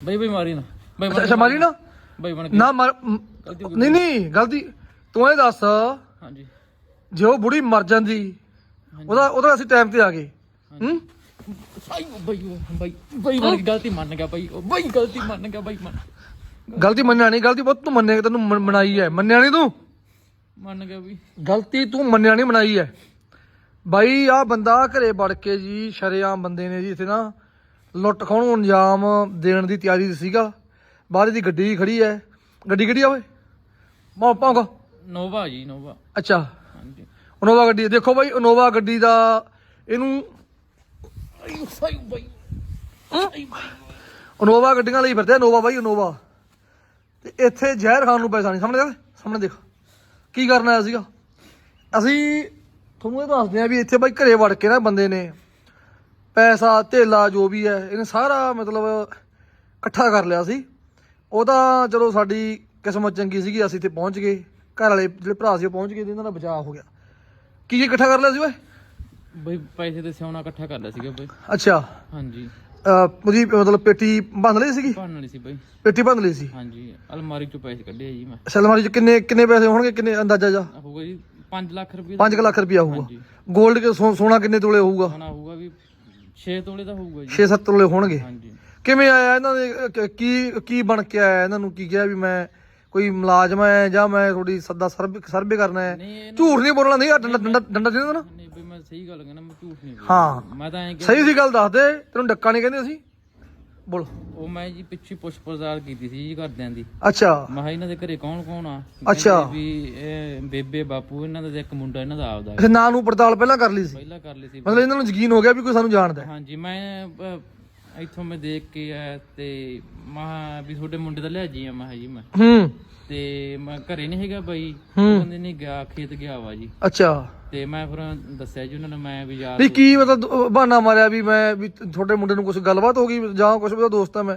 ਬਈ ਬਈ ਮਾਰੀ ਨਾ। ਬਈ ਅੱਛਾ ਅੱਛਾ ਮਾਰੀ ਨਾ। ਬਈ ਬਣ ਕੇ। ਨਾ ਮਾਰ ਮ-। ਨਹੀਂ ਨਹੀਂ ਗਲਤੀ। ਤੂੰ ਇਹ ਦੱਸ। ਹਾਂਜੀ। ਜੇ ਉਹ ਬੁੜੀ ਮਰ ਜਾਂਦੀ ਉਹਦਾ ਉਹਦਾ ਅਸੀਂ ਟਾਈਮ ਤੇ ਆ ਗਏ। ਹੂੰ? ਸਾਈ ਬਈ ਉਹ ਬਈ ਬਈ ਬਣ ਕੇ ਗਲਤੀ ਮੰਨ ਗਿਆ ਬਈ। ਉਹ ਬਈ ਗਲਤੀ ਮੰਨ ਗਿਆ ਬਈ ਮੰਨ ਗਲਤੀ ਮੰਨਿਆ ਨਹੀਂ। ਗਲਤੀ ਬਹੁਤ ਤੂੰ ਮੰਨੇਗਾ ਤੈਨੂੰ ਮਨਾਈ ਹੈ। ਮੰਨਿਆ ਨਹੀਂ ਤੂੰ? ਮੰਨ ਗਿਆ ਵੀ ਗਲਤੀ ਤੂੰ ਮੰਨਿਆ ਨਹੀਂ ਮਨਾਈ ਹੈ। ਬਾਈ ਆ ਬੰਦਾ ਘਰੇ ਵੜ ਕੇ ਜੀ ਸ਼ਰੇਆਮ ਬੰਦੇ ਨੇ ਜੀ ਇੱਥੇ ਨਾ। ਲੁੱਟ ਖਾਣ ਨੂੰ ਅੰਜਾਮ ਦੇਣ ਦੀ ਤਿਆਰੀ 'ਚ ਸੀਗਾ। ਬਾਹਰ ਦੀ ਗੱਡੀ ਖੜੀ ਹੈ ਗੱਡੀ ਕਿਹੜੀ ਆ ਓਏ? ਮਾ ਪਾਉਂਗਾ ਨੋਵਾ ਜੀ ਨੋਵਾ। ਅੱਛਾ। ਹਾਂਜੀ। ਇਨੋਵਾ ਗੱਡੀ ਦੇਖੋ ਬਾਈ ਇਨੋਵਾ ਗੱਡੀ ਦਾ ਇਹਨੂੰ ਆਈ ਸਾਈ ਬਈ। ਇਨੋਵਾ ਗੱਡੀਆਂ ਲਈ ਫਿਰਦੇ ਆ ਇਨੋਵਾ ਬਾਈ ਇਨੋਵਾ। ਤੇ ਇੱਥੇ ਜ਼ਹਿਰ ਖਾਨ ਨੂੰ ਪੈਸਾ ਨਹੀਂ ਸਾਹਮਣੇ ਦੇਖ ਸਾਹਮਣੇ ਦੇਖ। ਕੀ ਕਰਨ ਆਇਆ ਸੀਗਾ? ਅਸੀਂ ਤੁਹਾਨੂੰ ਇਹ ਦੱਸਦੇ ਆ ਵੀ ਇੱਥੇ ਬਾਈ ਘਰੇ ਵੜ ਕੇ ਨਾ ਬੰਦੇ ਨੇ ਪੈਸਾ ਧੇਲਾ ਜੋ ਵੀ ਹੈ ਇਹਨੇ ਸਾਰਾ ਮਤਲਬ ਇਕੱਠਾ ਕਰ ਲਿਆ ਸੀ। ਉਹਦਾ ਚਲੋ ਸਾਡੀ ਕਿਸਮਤ ਚੰਗੀ ਸੀਗੀ ਅਸੀਂ ਇੱਥੇ ਪਹੁੰਚ ਗਏ। ਘਰ ਵਾਲੇ ਜਿਹੜੇ ਭਰਾ ਸੀ ਉਹ ਪਹੁੰਚ ਗਏ ਤੇ ਇਹਨਾਂ ਦਾ ਬਚਾਅ ਹੋ ਗਿਆ। ਕੀ ਕੀ ਇਕੱਠਾ ਕਰ ਲਿਆ ਸੀ ਓਏ? ਬਈ ਪੈਸੇ ਤੇ ਸਿਉਣਾ ਇਕੱਠਾ ਕਰ ਲਿਆ ਸੀਗਾ ਬਈ। ਅੱਛਾ। ਹਾਂਜੀ। ਉਹਦੀ ਮਤਲਬ ਪੇਟੀ ਬੰਦ ਲਈ ਸੀਗੀ? ਭੰਨ ਵਾਲੀ ਸੀ ਬਈ। ਪੇਟੀ ਬੰਦ ਲਈ ਸੀ? ਹਾਂਜੀ। ਅਲਮਾਰੀ ਚੋਂ ਪੈਸੇ ਕੱਢੇ ਜੀ ਮੈਂ। ਸਲਮਾਰੀ ਚ ਕਿੰਨੇ ਕਿੰਨੇ ਪੈਸੇ ਹੋਣਗੇ ਕਿੰਨੇ ਅੰਦਾਜ਼ਾ ਜਾ ਹੋਊਗਾ ਜੀ 5 ਲੱਖ ਰੁਪਏ 5 ਲੱਖ ਰੁਪਇਆ ਹੋਊਗਾ। ਹਾਂਜੀ। 골ਡ ਕੇ ਸੋਨਾ ਕਿੰਨੇ ਤੋਲੇ ਹੋਊਗਾ? ਹੋਣਾ ਹੋਊਗਾ ਵੀ 6 ਤੋਲੇ ਦਾ ਹੋਊਗਾ ਜੀ। 6-7 ਤੋਲੇ ਹੋਣਗੇ? ਹਾਂਜੀ। ਕਿਵੇਂ ਆਇਆ ਇਹਨਾਂ ਦੇ ਕ- ਕੀ ਕੀ ਬਣ ਕੇ ਆਇਆ ਇਹਨਾਂ ਨੂੰ? ਕੀ ਕਿਹਾ ਵੀ ਮੈਂ ਕੋਈ ਮੁਲਾਜ਼ਮ ਹੈ ਜਾਂ ਮੈਂ ਤੁਹਾਡੀ ਸੱਦਾ ਸਰਵੇ ਸਰਵੇ ਕਰਨਾ ਹੈ? ਨਹੀਂ ਇਹ ਝੂਠ ਨਹੀਂ ਬੋਲਣਾ ਨਹੀਂ ਆਹ ਡੰਡਾ ਡੰਡਾ ਡੰਡਾ ਦੇ ਨਾ। ਨਹੀਂ ਬਈ ਮੈਂ ਸਹੀ ਗੱਲ ਕਹਿੰਦਾ ਮੈਂ ਝੂਠ ਨਹੀਂ ਹਾਂ। ਬੋਲਦਾ ਮੈਂ ਤਾਂ ਐਂ ਕਿ ਸਹੀ ਸੀ ਗੱਲ ਦੱਸ ਦੇ ਤੈਨੂੰ ਡੱਕਾ ਨਹੀਂ ਕਹਿੰਦੇ ਅਸੀਂ? ਬੋਲ। ਉਹ ਮੈਂ ਜੀ ਪਿੱਛੇ ਪੁੱਛ ਪੜਤਾਲ ਕੀਤੀ ਸੀ ਜੀ ਘਰਦਿਆਂ ਦੀ। ਅੱਛਾ। ਮੈਂ ਕਿਹਾ ਇਹਨਾਂ ਦੇ ਘਰੇ ਕੌਣ ਕੌਣ ਆ? ਅੱਛਾ। ਵੀ ਇਹ ਬੇਬੇ ਬਾਪੂ ਇਹਨਾਂ ਦਾ ਤੇ ਇੱਕ ਮੁੰਡਾ ਇਹਨਾਂ ਦਾ ਆਪਦਾ। ਨਾਂ ਨੂੰ ਪੜਤਾਲ ਪਹਿਲਾਂ ਕਰ ਲਈ ਸੀ। ਪਹਿਲਾਂ ਕਰ ਲਈ ਸੀ। ਮਤਲਬ ਇਹਨਾਂ ਨੂੰ ਯਕੀਨ ਹੋ ਗਿਆ ਵੀ ਕੋਈ ਸਾਨੂੰ ਜਾਣਦਾ ਹੈ। ਹਾਂਜੀ ਮੈਂ ਅਹ, ਇੱਥੋਂ ਮੈਂ ਦੇਖ ਕੇ ਆਇਆ ਤੇ ਮਹਾ ਵੀ ਤੁਹਾਡੇ ਮੁੰਡੇ ਦਾ ਲਿਆ ਜੀ ਆ ਮੈਂ ਕਿਹਾ ਜੀ ਮੈਂ। ਹੂੰ। ਤੇ ਮੈਂ ਘਰੇ ਨਹੀਂ ਹੈਗਾ ਬਾਈ। ਹੂੰ। ਉਹ ਕਹਿੰਦੇ ਨਹੀਂ ਗਿਆ ਖੇਤ ਗਿਆ ਵਾ ਜੀ। ਅੱਛਾ। ਤੇ ਮੈਂ ਫਿਰ ਦੱਸਿਆ ਜੀ ਉਹਨਾਂ ਨੂੰ ਮੈਂ ਵੀ ਯਾਰ ਨਹੀਂ ਕੀ ਮਤਲਬ ਬਹਾਨਾ ਮਾਰਿਆ ਵੀ ਮੈਂ ਵੀ ਤੁਹਾਡੇ ਮੁੰਡੇ ਨੂੰ ਕੁਝ ਗੱਲਬਾਤ ਹੋ ਗਈ ਜਾਂ ਕੁਝ ਵੀ ਦੋਸਤ ਆ ਮੈਂ।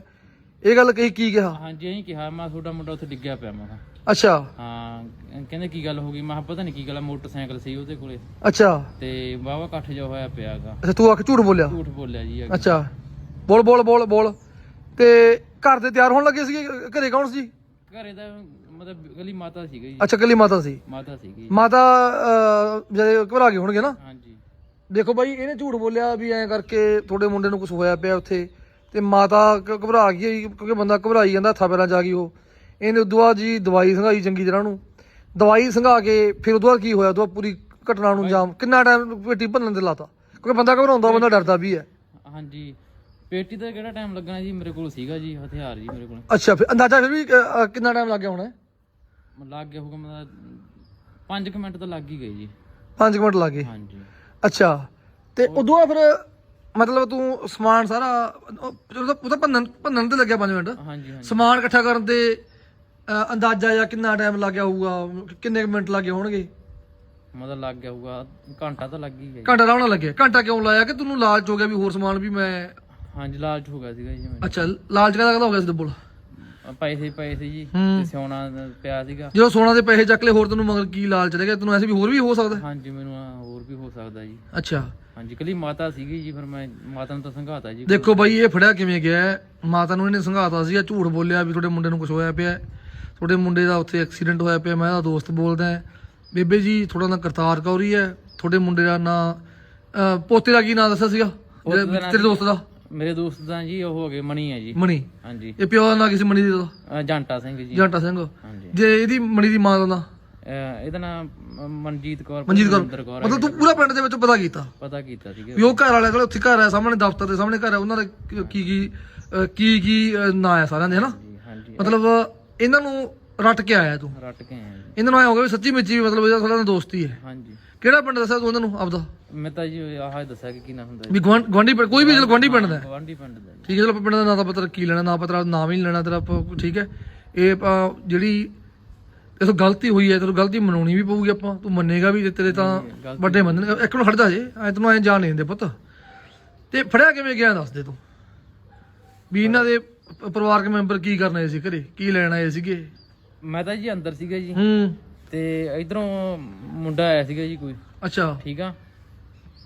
ਇਹ ਗੱਲ ਕਹੀ ਕੀ ਕਿਹਾ? ਹਾਂਜੀ ਐਂ ਕਿਹਾ ਮੈਂ ਤੁਹਾਡਾ ਮੁੰਡਾ ਉੱਥੇ ਡਿੱਗਿਆ ਪਿਆ ਮੈਂ ਅੱਛਾ। ਹਾਂ ਕਹਿੰਦੇ ਕੀ ਗੱਲ ਹੋ ਗਈ? ਮੈਂ ਪਤਾ ਨਹੀਂ ਕੀ ਗੱਲ ਮੋਟਰਸਾਈਕਲ ਸੀ ਉਹਦੇ ਕੋਲੇ। ਅੱਛਾ। ਤੇ ਵਾਵਾ ਇਕੱਠ ਜਾ ਹੋਇਆ ਪਿਆਗਾ ਅੱਛਾ ਤੂੰ ਆ ਕੇ ਝੂਠ ਬੋਲਿਆ? ਝੂਠ ਬੋਲਿਆ ਜੀ। ਅੱਛਾ। ਬੋਲ ਬੋਲ ਬੋਲ ਬੋਲ। ਤੇ ਘਰ ਦੇ ਤਿਆਰ ਹੋਣ ਲੱਗੇ ਸੀਗੇ? ਘਰੇ ਕੌਣ ਸੀ? ਘਰੇ ਦਾ ਮਤਲਬ ਗਲੀ ਮਾਤਾ ਸੀਗੀ ਜੀ। ਅੱਛਾ ਕੱਲੀ ਮਾਤਾ ਸੀ। ਮਾਤਾ ਸੀਗੀ ਮਾਤਾ ਅਹ, ਜਿਹੜੇ ਘਬਰਾ ਗਏ ਹੋਣਗੇ ਨਾ? ਹਾਂਜੀ। ਦੇਖੋ ਬਾਈ ਇਹਨੇ ਝੂਠ ਬੋਲਿਆ ਵੀ ਐਂ ਕਰਕੇ ਤੁਹਾਡੇ ਮੁੰਡੇ ਨੂੰ ਕੁਝ ਹੋਇਆ ਪਿਆ ਉੱਥੇ। ਤੇ ਮਾਤਾ ਘ- ਘਬਰਾ ਗਈ ਕਿਉਂਕਿ ਬੰਦਾ ਘਬਰਾਈ ਜਾਂਦਾ ਹੱਥਾਂ ਪੈਰਾਂ 'ਚ ਆ ਗਈ ਉਹ। ਇਹਨੇ ਉਦੋਂ ਬਾਅਦ ਜੀ ਦਵਾਈ ਸੰਘਾਈ ਚੰਗੀ ਤਰ੍ਹਾਂ ਨੂੰ ਦਵਾਈ ਸੰਘਾ ਕੇ ਫਿਰ ਉਦੋਂ ਬਾਅਦ ਕੀ ਹੋਇਆ? ਉਦੋਂ ਬਾਅਦ ਪੂਰੀ ਘਟਨਾ ਨੂੰ ਅੰਜਾਮ ਕਿੰਨਾ ਟਾਈਮ ਪੇਟੀ ਭੰਨਣ ਤੇ ਲਾਤਾ? ਕਿਉਂਕਿ ਬੰਦਾ ਘਬਰਾਉਂਦਾ ਬੰਦਾ ਡਰਦਾ ਵੀ ਹੈ। ਹਾਂਜੀ। ਪੇਟੀ ਦਾ ਕਿਹੜਾ ਟਾਈਮ ਲੱਗਣਾ ਜੀ? ਮੇਰੇ ਕੋਲ ਸੀਗਾ ਜੀ ਹਥਿਆਰ ਜੀ ਮੇਰੇ ਕੋਲ। ਅੱਛਾ ਫਿਰ ਅੰਦਾਜ਼ਾ ਫਿਰ ਵੀ ਅ, ਅ, ਕਿੰਨਾ ਟਾਈਮ ਲੱਗ ਗਿਆ ਹੋਣਾ? ਲੱਗ ਗਿਆ ਹੋਊਗਾ ਮਤਲਬ 5 ਮਿੰਟ ਤਾਂ ਲੱਗ ਹੀ ਗਏ ਜੀ। 5 ਮਿੰਟ ਲੱਗੇ ਹਾਂਜੀ। ਅੱਛਾ ਤੇ ਉਦੋਂ ਬਾਅਦ ਫਿਰ ਮਤਲਬ ਤੂੰ ਸਮਾਨ ਸਾਰਾ ਉਹ ਉਹਦਾ ਉਹਦਾ ਭੰਨਣ ਭੰਨਣ ਤੇ ਲੱਗਿਆ 5 ਮਿੰਟ। ਹਾਂਜੀ ਹਾਂਜੀ। ਸਮਾਨ ਇਕੱਠਾ ਕਰਨ ਤੇ ਅ, ਅੰਦਾਜ਼ਾ ਜਾਂ ਕਿੰਨਾ ਟਾਈਮ ਲੱਗ ਗਿਆ ਹੋਊਗਾ? ਕਿੰਨੇ ਕੁ ਮਿੰਟ ਲੱਗੇ ਹੋਣਗੇ? ਮਤਲਬ ਲੱਗ ਗਿਆ ਹੋਊਗਾ ਘੰਟਾ ਤਾਂ ਲੱਗ ਹੀ ਗਿਆ ਜੀ। ਘੰਟਾ ਲਾਉਣਾ ਲੱਗਿਆ। ਘੰਟਾ ਕਿਉਂ ਲਾਇਆ? ਕਿ ਤੈਨੂੰ ਲਾਲਚ ਹੋ ਗਿਆ ਵੀ ਹੋਰ ਸਮਾਨ ਵੀ ਮੈਂ ਹਾਂਜੀ ਲਾਲਚ ਹੋ ਗਿਆ ਸੀਗਾ ਜੀ ਮੈਨੂੰ। ਅੱਛਾ ਲਾਲਚ ਕਦਾ ਕਦਾ ਹੋ ਗਿਆ ਸੀ ਤੇ ਬੋਲ ਪੈਸੇ ਪਏ ਸੀ ਜੀ ਹੂੰ। ਤੇ ਸਿਉਣਾ ਪਿਆ ਸੀਗਾ। ਜਦੋਂ ਸੋਨਾ ਦੇ ਪੈਸੇ ਚੱਕ ਲਏ ਹੋਰ ਤੈਨੂੰ ਮਗਰ ਕੀ ਲਾਲਚ ਰਹਿ ਗਿਆ? ਤੈਨੂੰ ਐਸੇ ਵੀ ਹੋਰ ਵੀ ਹੋ ਸਕਦਾ? ਹਾਂਜੀ ਮੈਨੂੰ ਆ ਹੋਰ ਵੀ ਹੋ ਸਕਦਾ ਜੀ। ਅੱਛਾ। ਹਾਂਜੀ ਕੱਲੀ ਮਾਤਾ ਸੀਗੀ ਜੀ ਫਿਰ ਮੈਂ ਮਾਤਾ ਨੂੰ ਤਾਂ ਸੰਘਾਤਾ ਜੀ। ਦੇਖੋ ਬਾਈ ਇਹ ਫੜਿਆ ਕਿਵੇਂ ਗਿਆ ਹੈ? ਮਾਤਾ ਨੂੰ ਇਹਨੇ ਸੰਘਾਤਾ ਸੀ ਝੂਠ ਬੋਲਿਆ ਵੀ ਤੁਹਾਡੇ ਮੁੰਡੇ ਨੂੰ ਕੁਝ ਹੋਇਆ ਪਿਆ ਹੈ। ਤੁਹਾਡੇ ਮੁੰਡੇ ਦਾ ਉੱਥੇ ਐਕਸੀਡੈਂਟ ਹੋਇਆ ਪਿਆ ਮੈਂ ਇਹਦਾ ਦੋਸਤ ਬੋਲਦਾ ਹੈ। ਬੇਬੇ ਜੀ ਤੁਹਾਡਾ ਨਾਂ ਕਰਤਾਰ ਕੌਰੀ ਹੈ ਤੁਹਾਡੇ ਮੁੰਡੇ ਦਾ ਨਾਂ ਅਹ, ਪੋਤੇ ਦਾ ਕੀ ਨਾਂ ਦੱਸਿਆ ਸੀਗਾ? ਪੋਤੇ ਦਾ ਨਾਂ ਤੇਰੇ ਦੋਸਤ ਦਾ? ਮੇਰੇ ਦੋਸਤ ਦਾ ਜੀ ਉਹ ਹੋ ਗਏ ਮਣੀ ਹੈ ਜੀ। ਮਣੀ? ਹਾਂਜੀ। ਇਹ ਪਿਓ ਦਾ ਨਾਂ ਕਿਸੇ ਮਣੀ ਦਾ ਅ, ਜਾਂਟਾ ਸਿੰਘ ਜੀ। ਜਾਂਟਾ ਸਿੰਘ। ਹਾਂਜੀ। ਜੇ ਇਹਦੀ ਮਣੀ ਦੀ ਮਾਂ ਦਾ ਨਾਂ? ਅ, ਇਹਦਾ ਨਾਮ ਮਨਜੀਤ ਕੌਰ ਮਨਜੀਤ ਕੌਰ। ਮਤਲਬ ਤੂੰ ਪੂਰਾ ਪਿੰਡ ਦੇ ਵਿੱਚ ਪਤਾ ਕੀਤਾ? ਪਤਾ ਕੀਤਾ ਸੀਗਾ ਵੀ ਉਹ ਘਰ ਵਾਲੇ ਕੋਲ ਉੱਥੇ ਘਰ ਹੈ ਸਾਹਮਣੇ ਦਫ਼ਤਰ ਦੇ ਸਾਹਮਣੇ ਘਰ ਹੈ ਉਹਨਾਂ ਦਾ ਕੀ ਕੀ ਕੀ ਅਹ, ਕੀ ਕੀ ਅਹ, ਨਾਂ ਹੈ ਸਾਰਿਆਂ ਦੇ ਹਨਾ? ਜੀ ਹਾਂਜੀ। ਮਤਲਬ ਇਹਨਾਂ ਨੂੰ ਰੱਟ ਕੇ ਆਇਆ ਤੂੰ? ਰੱਟ ਕੇ ਆਇਆ ਜੀ। ਇਹਨਾਂ ਨੂੰ ਐ ਹੋ ਗਿਆ ਵੀ ਸੱਚੀ ਮੁੱਚੀ ਮਤਲਬ ਇਹਦਾ ਥੋੜਾ ਦੋਸਤੀ ਹੈ। ਹਾਂਜੀ। ਕਿਹੜਾ ਪਿੰਡ ਦੱਸਿਆ ਤੂੰ ਇਹਨਾਂ ਨੂੰ ਆਪਦਾ? ਮੈਂ ਤਾਂ ਜੀ ਆਹ ਹੀ ਦੱਸਿਆ ਕਿ ਕੀ ਨਾ ਹੁੰਦਾ ਵੀ ਗਵਾਂਢੀ ਪਿੰਡ ਕੋਈ ਵੀ ਚਲ ਗਵਾਂਢੀ ਪਿੰਡ ਦਾ ਹੈ। ਪਿੰਡ ਦਾ ਜੀ। ਠੀਕ ਹੈ ਚਲੋ ਆਪਾਂ ਪਿੰਡ ਦਾ ਨਾਂ ਦਾ ਪਤਾ ਕੀ ਲੈਣਾ ਨਾ ਪਤਾ ਨਾਮ ਹੀ ਨਹੀਂ ਲੈਣਾ ਤੇਰਾ ਆਪਾਂ ਠੀਕ ਹੈ। ਇਹ ਆਪਾਂ ਜਿਹੜੀ ਇਹ ਤੋਂ ਗਲਤੀ ਹੋਈ ਹੈ ਤੈਨੂੰ ਗਲਤੀ ਮਨਾਉਣੀ ਵੀ ਪਊਗੀ ਆਪਾਂ ਤੂੰ ਮੰਨੇਗਾ ਵੀ ਜੇ ਤੇਰੇ ਤਾਂ ਗਲਤੀ ਵੱਡੇ ਮੰਨਣਗੇ ਇੱਕ ਨੂੰ ਜਾ ਜੇ ਐ ਤੈਨੂੰ ਐ ਜਾਣ ਨਹੀਂ ਦਿੰਦੇ ਪੁੱਤ। ਤੇ ਫੜਿਆ ਕਿਵੇਂ ਗਿਆ ਦੱਸ ਦੇ ਤੂੰ? ਵੀ ਇਹਨਾਂ ਦੇ ਪ- ਪਰਿਵਾਰਕ ਮੈਂਬਰ ਕੀ ਕਰਨ ਆਏ ਸੀ ਘਰੇ? ਕੀ ਲੈਣ ਆਏ ਸੀਗੇ? ਮੈਂ ਤਾਂ ਜੀ ਅੰਦਰ ਸੀਗਾ ਜੀ। ਹੂੰ। ਤੇ ਇਧਰੋਂ ਮੁੰਡਾ ਆਇਆ ਸੀਗਾ ਜੀ ਕੋਈ। ਅੱਛਾ। ਠੀਕ ਆ?